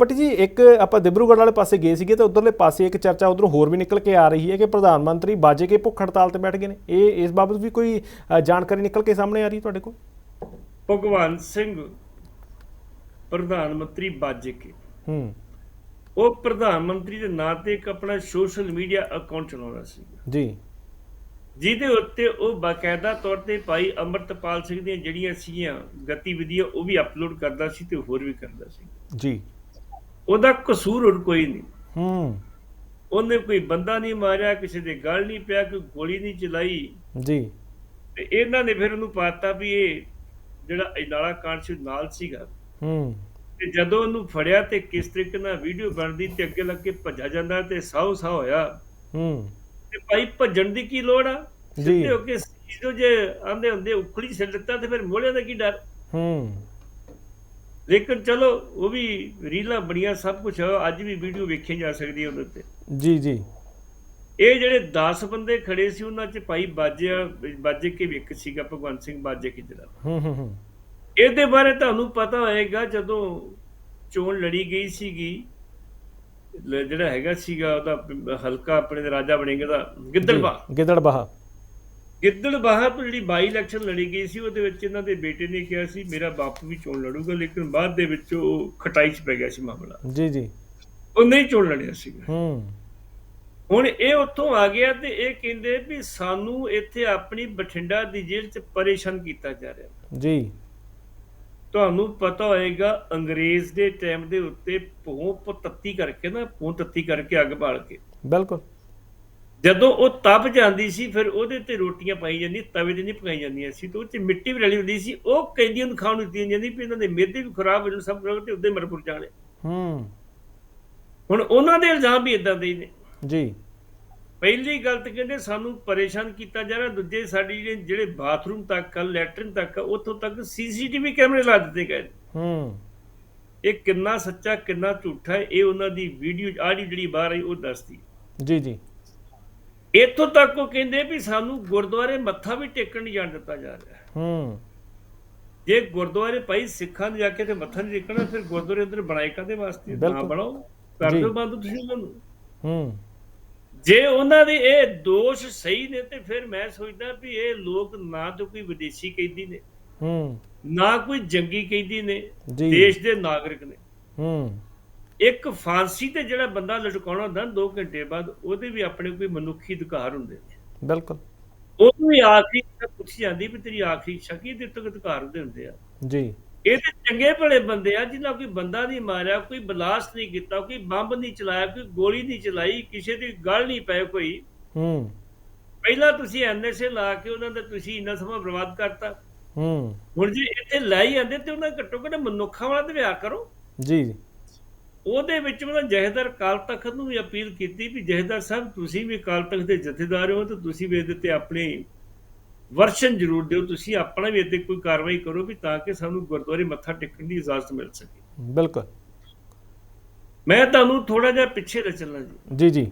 ਪੱਟੀ ਜੀ ਇੱਕ ਆਪਾਂ ਦਿਬਰੂਗੜ੍ਹ ਵਾਲੇ ਪਾਸੇ ਗਏ ਸੀਗੇ ਤੇ ਉਧਰਲੇ ਪਾਸੇ ਇੱਕ ਚਰਚਾ ਉਧਰੋਂ ਹੋਰ ਵੀ ਨਿਕਲ ਕੇ ਆ ਰਹੀ ਹੈ ਕਿ ਪ੍ਰਧਾਨ ਮੰਤਰੀ ਬਾਜੇ ਕੇ ਭੁੱਖ ਹੜਤਾਲ ਤੇ ਬੈਠ ਗਏ ਨੇ। ਇਹ ਇਸ ਬਾਬਤ ਵੀ ਕੋਈ ਜਾਣਕਾਰੀ ਨਿਕਲ ਕੇ ਸਾਹਮਣੇ ਆ ਰਹੀ ਤੁਹਾਡੇ ਕੋਲ? ਭਗਵਾਨ ਸਿੰਘ ਪ੍ਰਧਾਨ ਮੰਤਰੀ ਬਾਜੇਕੇ ਹੂੰ। ਉਹ ਪ੍ਰਧਾਨ ਮੰਤਰੀ ਦੇ ਨਾਂ ਤੇ ਇੱਕ ਆਪਣਾ ਸੋਸ਼ਲ ਮੀਡੀਆ ਅਕਾਊਂਟ ਚਲਾਉਂਦਾ ਸੀ। ਜੀ। ਜਿਹਦੇ ਉੱਤੇ ਉਹ ਬਾਕਾਇਦਾ ਤੌਰ ਤੇ ਭਾਈ ਅਮਰਤਪਾਲ ਸਿੰਘ ਦੀਆਂ ਜਿਹੜੀਆਂ ਸੀਗੀਆਂ ਗਤੀਵਿਧੀਆਂ ਉਹ ਵੀ ਅਪਲੋਡ ਕਰਦਾ ਸੀ ਤੇ ਹੋਰ ਵੀ ਕਰਦਾ ਸੀ। ਜੀ। ਉਹਦਾ ਕਸੂਰ ਹੋਰ ਕੋਈ ਨਹੀਂ। ਹੂੰ। ਉਹਨੇ ਕੋਈ ਬੰਦਾ ਨਹੀਂ ਮਾਰਿਆ ਕਿਸੇ ਦੇ ਗਲ ਨਹੀਂ ਪਿਆ ਕੋਈ ਗੋਲੀ ਨਹੀਂ ਚਲਾਈ। ਜੀ। ਤੇ ਇਹਨਾਂ ਨੇ ਫਿਰ ਉਹਨੂੰ ਪਾਤਾ ਵੀ ਇਹ ਜਿਹੜਾ ਇਨਾਲਾ ਕਾਂਡ ਸੀ ਨਾਲ ਸੀਗਾ। ਹੂੰ। ਤੇ ਜਦੋਂ ਉਹਨੂੰ ਫੜਿਆ ਤੇ ਕਿਸ ਤਰੀਕੇ ਨਾਲ ਵੀਡੀਓ ਬਣਦੀ ਤੇ ਅੱਗੇ ਲੱਗ ਕੇ ਭੱਜਾ ਜਾਂਦਾ ਤੇ ਸਾਹ ਸਾਹ ਹੋਇਆ। ਹੂੰ। ਤੇ ਭਾਈ ਭੱਜਣ ਦੀ ਕੀ ਲੋੜ ਆ? ਜੀ। ਹੋ ਕੇ ਜੋ ਜੇ ਆਂਦੇ ਹੁੰਦੇ ਉਖਲੀ ਸਿਰ ਦਿੱਤਾ ਤੇ ਫਿਰ ਮੋੜਿਆਂ ਦਾ ਕੀ ਡਰ? ਹੂੰ। ਲੇਕਿਨ ਚਲੋ ਉਹ ਵੀ ਰੀਲਾਂ ਬੜੀਆਂ ਸਭ ਕੁਝ ਅੱਜ ਵੀ ਵੀਡੀਓ ਵੇਖੀ ਜਾ ਸਕਦੀ ਉਹਦੇ ਤੇ ਜੀ ਜੀ। ਇਹ ਜਿਹੜੇ 10 ਬੰਦੇ ਖੜੇ ਸੀ ਉਹਨਾਂ 'ਚ ਭਾਈ ਬਾਜੇ ਬਾਜੇ ਕੇ ਵੀ ਇੱਕ ਸੀਗਾ ਭਗਵੰਤ ਸਿੰਘ ਬਾਜੇ ਕੇ ਜਿਹੜਾ। ਹੂੰ ਹੂੰ ਹੂੰ। ਇਹਦੇ ਬਾਰੇ ਤੁਹਾਨੂੰ ਪਤਾ ਹੋਏਗਾ ਜਦੋਂ ਚੋਣ ਲੜੀ ਗਈ ਸੀਗੀ ਜਿਹੜਾ ਹੈਗਾ ਸੀਗਾ ਉਹਦਾ ਹਲਕਾ ਆਪਣੇ ਦੇ ਰਾਜਾ ਬਣੇਗਾ ਦਾ ਗਿੱਦੜਬਾ ਗਿੱਦੜਬਾਹਾ ਗਿੱਦੜਬਾਹਾ ਤੋਂ ਜਿਹੜੀ ਬਾਈ ਇਲੈਕਸ਼ਨ ਲੜੀ ਗਈ ਸੀ ਉਹਦੇ ਵਿੱਚ ਇਹਨਾਂ ਦੇ ਬੇਟੇ ਨੇ ਕਿਹਾ ਸੀ ਮੇਰਾ ਬਾਪੂ ਵੀ ਚੋਣ ਲੜੂਗਾ ਲੇਕਿਨ ਬਾਅਦ ਦੇ ਵਿੱਚ ਉਹ ਖਟਾਈ 'ਚ ਪੈ ਗਿਆ ਸੀ ਮਾਮਲਾ। ਜੀ ਜੀ। ਉਹ ਨਹੀਂ ਚੋਣ ਲੜਿਆ ਸੀਗਾ। ਹੂੰ। ਹੁਣ ਇਹ ਉੱਥੋਂ ਆ ਗਿਆ ਤੇ ਇਹ ਕਹਿੰਦੇ ਵੀ ਸਾਨੂੰ ਇੱਥੇ ਆਪਣੀ ਬਠਿੰਡਾ ਦੀ ਜੇਲ੍ਹ 'ਚ ਪਰੇਸ਼ਾਨ ਕੀਤਾ ਜਾ ਰਿਹਾ। ਜੀ। ਤੁਹਾਨੂੰ ਪਤਾ ਹੋਏਗਾ ਅੰਗਰੇਜ਼ ਦੇ ਟਾਈਮ ਦੇ ਉੱਤੇ ਪੋਂਪ ਤੱਤੀ ਕਰਕੇ ਨਾ ਪੋਂ ਤੱਤੀ ਕਰਕੇ ਅੱਗ ਬਾਲ ਕੇ। ਬਿਲਕੁਲ। ਜਦੋਂ ਉਹ ਤਪ ਜਾਂਦੀ ਸੀ ਫਿਰ ਉਹਦੇ ਤੇ ਰੋਟੀਆਂ ਪਾਈ ਜਾਂਦੀ ਤਵੇ ਤੇ ਨਹੀਂ ਪਕਾਈ ਜਾਂਦੀਆਂ ਸੀ ਤੇ ਉਹ ਚ ਮਿੱਟੀ ਵੀ ਰਲੀ ਹੁੰਦੀ ਸੀ। ਉਹ ਕੈਦੀਆਂ ਨੂੰ ਖਾਣ ਨੂੰ ਦਿੱਤੀ ਜਾਂਦੀ ਵੀ ਇਹਨਾਂ ਦੇ ਮਿਹਦੇ ਵੀ ਖਰਾਬ ਹੋ ਜਾਣ ਸਭ ਖਰਾਬ ਤੇ ਉੱਦੇ ਮਰਪੁਰ ਜਾਣੇ। ਹੂੰ। ਹੁਣ ਉਹਨਾਂ ਦੇ ਇਲਜ਼ਾਮ ਵੀ ਇਦਾਂ ਦੇ ਹੀ ਨੇ। ਜੀ। ਪਹਿਲੀ ਗੱਲ ਤਾਂ ਕਹਿੰਦੇ ਸਾਨੂੰ ਪਰੇਸ਼ਾਨ ਕੀਤਾ ਜਾ ਰਿਹਾ ਦੂਜੇ ਸਾਡੀ ਜਿਹੜੇ ਬਾਥਰੂਮ ਤੱਕ ਲੈਟਰਿਨ ਤੱਕ ਉੱਥੋਂ ਤੱਕ ਸੀਸੀਟੀਵੀ ਕੈਮਰੇ ਲਾ ਦਿੱਤੇ ਗਏ ਹੂੰ। ਇਹ ਕਿੰਨਾ ਸੱਚਾ ਕਿੰਨਾ ਝੂਠਾ ਹੈ ਇਹ ਉਹਨਾਂ ਦੀ ਵੀਡੀਓ ਆੜੀ ਜਿਹੜੀ ਬਾਹਰ ਆਈ ਉਹ ਦੱਸਦੀ। ਜੀ ਜੀ। ਇੱਥੋਂ ਤੱਕ ਉਹ ਕਹਿੰਦੇ ਵੀ ਸਾਨੂੰ ਗੁਰਦੁਆਰੇ ਮੱਥਾ ਵੀ ਟੇਕਣ ਨਹੀਂ ਜਾਣ ਦਿੱਤਾ ਜਾ ਰਿਹਾ। ਹੂੰ। ਜੇ ਗੁਰਦੁਆਰੇ ਭਾਈ ਸਿੱਖਾਂ ਨੇ ਜਾ ਕੇ ਤੇ ਮੱਥਾ ਨਹੀਂ ਟੇਕਣਾ ਫਿਰ ਗੁਰਦੁਆਰੇ ਅੰਦਰ ਬਣਾਏ ਕਾਦੇ ਵਾਸਤੇ? ਨਾ। ਬਣਾਓ। ਕਰ। ਦਿਓ ਬੰਦ ਤੁਸੀਂ ਉਹਨਾਂ ਨੂੰ। ਹੂੰ। ਜੇ ਉਹਨਾਂ ਦੇ ਇਹ ਦੋਸ਼ ਸਹੀ ਨੇ ਤੇ ਫਿਰ ਮੈਂ ਸੋਚਦਾ ਵੀ ਇਹ ਲੋਕ ਨਾ ਤਾਂ ਕੋਈ ਵਿਦੇਸ਼ੀ ਕੈਦੀ ਨੇ ਹੂੰ। ਨਾ ਕੋਈ ਜੰਗੀ ਕੈਦੀ ਨੇ ਦੇਸ਼ ਦੇ ਨਾਗਰਿਕ ਨੇ। ਹੂੰ। ਇੱਕ ਫਾਂਸੀ ਤੇ ਜਿਹੜਾ ਬੰਦਾ ਲਟਕਾਉਣਾ ਹੁੰਦਾ 2 ਘੰਟੇ ਬਾਅਦ ਉਹਦੇ ਵੀ ਆਪਣੇ ਕੋਈ ਮਨੁੱਖੀ ਅਧਿਕਾਰ ਹੁੰਦੇ ਨੇ। ਬਿਲਕੁਲ। ਉਹਨੂੰ ਵੀ ਆਖਰੀ ਪੁੱਛੀ ਜਾਂਦੀ ਵੀ ਤੇਰੀ ਆਖਰੀ ਇੱਛਾ ਕੀ ਤੇ ਤੱਕ ਅਧਿਕਾਰ ਹੁੰਦੇ ਹੁੰਦੇ ਆ। ਜੀ। ਇਹ ਤੇ ਚੰਗੇ ਭਲੇ ਬੰਦੇ ਆ ਜਿਨ੍ਹਾਂ ਕੋਈ ਬੰਦਾ ਨਹੀਂ ਮਾਰਿਆ ਕੋਈ ਬਲਾਸਟ ਨਹੀਂ ਕੀਤਾ ਕੋਈ ਬੰਬ ਨਹੀਂ ਚਲਾਇਆ ਕੋਈ ਗੋਲੀ ਨਹੀਂ ਚਲਾਈ ਕਿਸੇ ਦੀ ਗੱਲ ਨਹੀਂ ਪਏ ਕੋਈ। ਹੂੰ। ਪਹਿਲਾਂ ਤੁਸੀਂ ਐਨਐਸਏ ਲਾ ਕੇ ਉਹਨਾਂ ਦਾ ਤੁਸੀਂ ਇੰਨਾ ਸਮਾਂ ਬਰਬਾਦ ਕਰਤਾ। ਹੂੰ। ਹੁਣ ਜੇ ਇੱਥੇ ਲੈ ਹੀ ਆਂਦੇ ਤੇ ਉਹਨਾਂ ਘੱਟੋ ਘੱਟ ਮਨੁੱਖਾਂ ਵਾਲਾ ਤੇ ਵਿਆਹ ਕਰੋ। ਜੀ। ਉਹਦੇ ਵਿੱਚ ਮੈਂ ਜਹੇਦਾਰ ਕਾਲ ਤਖਤ ਨੂੰ ਵੀ ਅਪੀਲ ਕੀਤੀ ਵੀ ਜਹੇਦਾਰ ਸਾਹਿਬ ਤੁਸੀਂ ਵੀ ਕਾਲ ਤਖਤ ਦੇ ਜਥੇਦਾਰ ਹੋ ਤੇ ਤੁਸੀਂ ਵੀ ਇਹਦੇ ਤੇ ਆਪਣੀ ਵਰਸ਼ਨ ਜ਼ਰੂਰ ਦਿਓ ਤੁਸੀਂ ਆਪਣਾ ਵੀ ਇਹਦੇ ਕੋਈ ਕਾਰਵਾਈ ਕਰੋ ਵੀ ਤਾਂ ਕਿ ਸਾਨੂੰ ਗੁਰਦੁਆਰੇ ਮੱਥਾ ਟੇਕਣ ਦੀ ਇਜਾਜ਼ਤ ਮਿਲ ਸਕੇ। ਬਿਲਕੁਲ। ਮੈਂ ਤੁਹਾਨੂੰ ਥੋੜਾ ਜਿਹਾ ਪਿੱਛੇ ਲੈ ਚੱਲਾਂ ਜੀ। ਜੀ ਜੀ।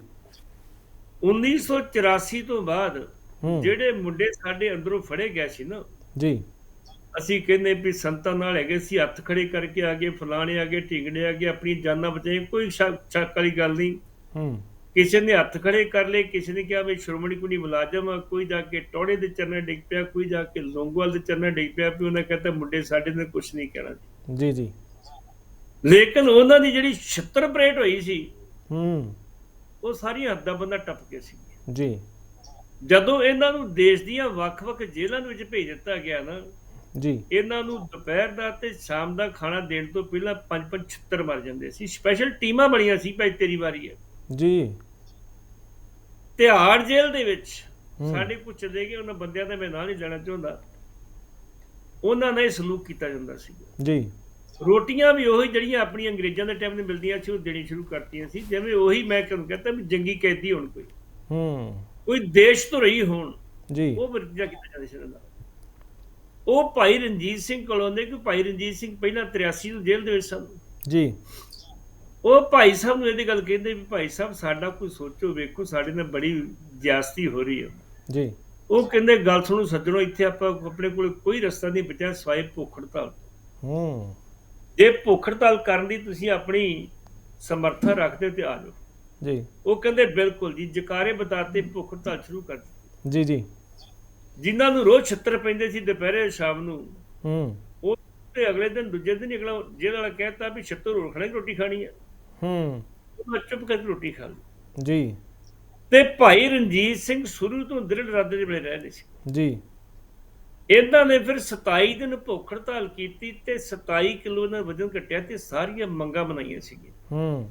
1984 ਤੋਂ ਬਾਅਦ ਜਿਹੜੇ ਮੁੰਡੇ ਸਾਡੇ ਅੰਦਰੋਂ ਫੜੇ ਗਏ ਸੀ ਨਾ ਜੀ। ਅਸੀਂ ਕਹਿੰਦੇ ਵੀ ਸੰਤਾਂ ਨਾਲ ਹੈਗੇ ਸੀ ਹੱਥ ਖੜੇ ਕਰਕੇ ਆ ਗਏ ਫਲਾਣੇ ਆ ਗਏ ਢਿੰਗੜੇ ਆ ਗਏ ਆਪਣੀ ਜਾਨਾਂ ਬਚਾਈ ਕੋਈ ਸ਼ੱਕ ਵਾਲੀ ਗੱਲ ਨਹੀਂ। ਹੂੰ। ਕਿਸੇ ਨੇ ਹੱਥ ਖੜੇ ਕਰ ਲਏ ਕਿਸੇ ਨੇ ਕਿਹਾ ਵੀ ਸ਼੍ਰੋਮਣੀ ਕੁਣੀ ਮੁਲਾਜ਼ਮ ਆ ਕੋਈ ਜਾ ਕੇ ਟੋੜੇ ਦੇ ਚਰਨਾਂ ਡਿੱਗ ਪਿਆ ਕੋਈ ਜਾ ਕੇ ਲੋਂਗੋਵਾਲ ਦੇ ਚਰਨਾਂ ਡਿੱਗ ਪਿਆ ਵੀ ਉਹਨਾਂ ਕਹਿੰਦਾ ਮੁੰਡੇ ਸਾਡੇ ਨੇ ਕੁਝ ਨਹੀਂ ਕਹਿਣਾ ਜੀ। ਜੀ ਲੇਕਿਨ ਉਹਨਾਂ ਦੀ ਜਿਹੜੀ 76 ਪਰੇਡ ਹੋਈ ਸੀ ਹੂੰ। ਉਹ ਸਾਰੀਆਂ ਹੱਦਾਂ ਬੰਦਾ ਟੱਪ ਕੇ ਸੀ। ਜੀ। ਜਦੋਂ ਇਹਨਾਂ ਨੂੰ ਦੇਸ਼ ਦੀਆਂ ਵੱਖ-ਵੱਖ ਜੇਲ੍ਹਾਂ ਦੇ ਵਿੱਚ ਭੇਜ ਦਿੱਤਾ ਗਿਆ ਨਾ ਜੀ। ਇਹਨਾਂ ਨੂੰ ਦੁਪਹਿਰ ਦਾ ਤੇ ਸ਼ਾਮ ਦਾ ਖਾਣਾ ਦੇਣ ਤੋਂ ਪਹਿਲਾਂ ਪੰਜ ਪੰਜ 76 ਮਰ ਜਾਂਦੇ ਸੀ। ਸਪੈਸ਼ਲ ਟੀਮਾਂ ਬਣੀਆਂ ਸੀ ਭਾਈ ਤੇਰੀ ਵਾਰੀ ਹੈ ਜੀ। ਤਿਹਾੜ ਜੇਲ੍ਹ ਦੇ ਵਿੱਚ। ਸਾਡੇ ਚਲੇ ਗਏ ਉਹਨਾਂ ਬੰਦਿਆਂ ਦਾ ਮੈਂ ਨਾਂ ਨਹੀਂ ਲੈਣਾ ਚਾਹੁੰਦਾ। ਉਹਨਾਂ ਨਾਲ ਸਲੂਕ ਕੀਤਾ ਜਾਂਦਾ ਸੀ। ਜੀ। ਰੋਟੀਆਂ ਵੀ ਉਹੀ ਜਿਹੜੀਆਂ ਆਪਣੀਆਂ ਅੰਗਰੇਜ਼ਾਂ ਦੇ ਟਾਈਮ ਤੇ ਮਿਲਦੀਆਂ ਸੀ ਉਹ ਦੇਣੀ ਸ਼ੁਰੂ ਕਰਤੀਆਂ ਸੀ। ਜਿਵੇਂ ਉਹੀ ਮੈਂ ਤੁਹਾਨੂੰ ਕਹਤਾ ਵੀ ਜੰਗੀ ਕੈਦੀ ਹੋਣ ਕੋਈ। ਹੂੰ। ਕੋਈ ਦੇਸ਼ ਤੋਂ ਰਹੀ ਹੋਣ ਜੀ। ਉਹ ਵਰਜਾ ਕੀਤਾ ਜਾਂਦਾ ਸੀ ਉਹਨਾਂ ਦਾ। ਉਹ ਭਾਈ ਰਣਜੀਤ ਸਿੰਘ ਕੋਲੋਂ ਨੇ ਕਿ ਭਾਈ ਰਣਜੀਤ ਸਿੰਘ ਪਹਿਲਾਂ 83 ਤੋਂ ਜੇਲ੍ਹ ਦੇ ਵਿੱਚ ਸਨ। ਜੀ। ਉਹ ਭਾਈ ਸਾਹਿਬ ਨੂੰ ਇਹਦੀ ਗੱਲ ਕਹਿੰਦੇ ਵੀ ਭਾਈ ਸਾਹਿਬ ਸਾਡਾ ਕੋਈ ਸੋਚੋ ਵੇਖੋ ਸਾਡੇ ਨਾਲ ਬੜੀ ਜ਼ਿਆਸਤੀ ਹੋ ਰਹੀ ਹੈ। ਜੀ। ਉਹ ਕਹਿੰਦੇ ਗੱਲ ਸੁਣੋ ਸੱਜਣੋ ਇੱਥੇ ਆਪਾਂ ਆਪਣੇ ਕੋਲ ਕੋਈ ਰਸਤਾ ਨਹੀਂ ਬਚਿਆ ਸਵਾਏ ਭੁੱਖ ਹੜਤਾਲ। ਹੂੰ। ਜੇ ਭੁੱਖ ਹੜਤਾਲ ਕਰਨ ਦੀ ਤੁਸੀਂ ਆਪਣੀ ਸਮਰੱਥਾ ਰੱਖਦੇ ਤੇ ਆ ਜਾਓ। ਜੀ। ਉਹ ਕਹਿੰਦੇ ਬਿਲਕੁਲ ਜੀ ਜਕਾਰੇ ਬਤਾਤੇ ਭੁੱਖ ਹੜਤਾਲ ਸ਼ੁਰੂ ਕਰ ਦਿੱਤੀ। ਜੀ ਜੀ। ਜਿਨ੍ਹਾਂ ਨੂੰ ਰੋਜ਼ ਛੱਤਰ ਪੈਂਦੇ ਸੀ ਦੁਪਹਿਰੇ ਸ਼ਾਮ ਨੂੰ ਹੂੰ। ਉਹ ਤੇ ਅਗਲੇ ਦਿਨ ਦੂਜੇ ਦਿਨ ਜੇਲ੍ਹ ਵਾਲਾ ਕਹਿਤਾ ਵੀ ਛੱਤਰ ਹੋਰ ਖਾਣਾ ਰੋਟੀ ਖਾਣੀ ਹੈ। ਹੂੰ। ਉਹ ਚੁੱਪ ਕਰਕੇ ਰੋਟੀ ਖਾ ਲਈ। ਜੀ। ਤੇ ਭਾਈ ਰਣਜੀਤ ਸਿੰਘ ਸ਼ੁਰੂ ਤੋਂ ਦ੍ਰਿੜ ਇਰਾਦੇ ਦੇ ਬਣੇ ਰਹੇ ਸੀ। ਜੀ। ਇਹਨਾਂ ਨੇ ਫਿਰ 27 ਦਿਨ ਭੁੱਖ ਹੜਤਾਲ ਕੀਤੀ ਤੇ 27 ਕਿਲੋ ਦਾ ਵਜ਼ਨ ਘਟਿਆ ਤੇ ਸਾਰੀਆਂ ਮੰਗਾਂ ਬਣਾਈਆਂ ਸੀਗੀਆਂ। ਹੂੰ।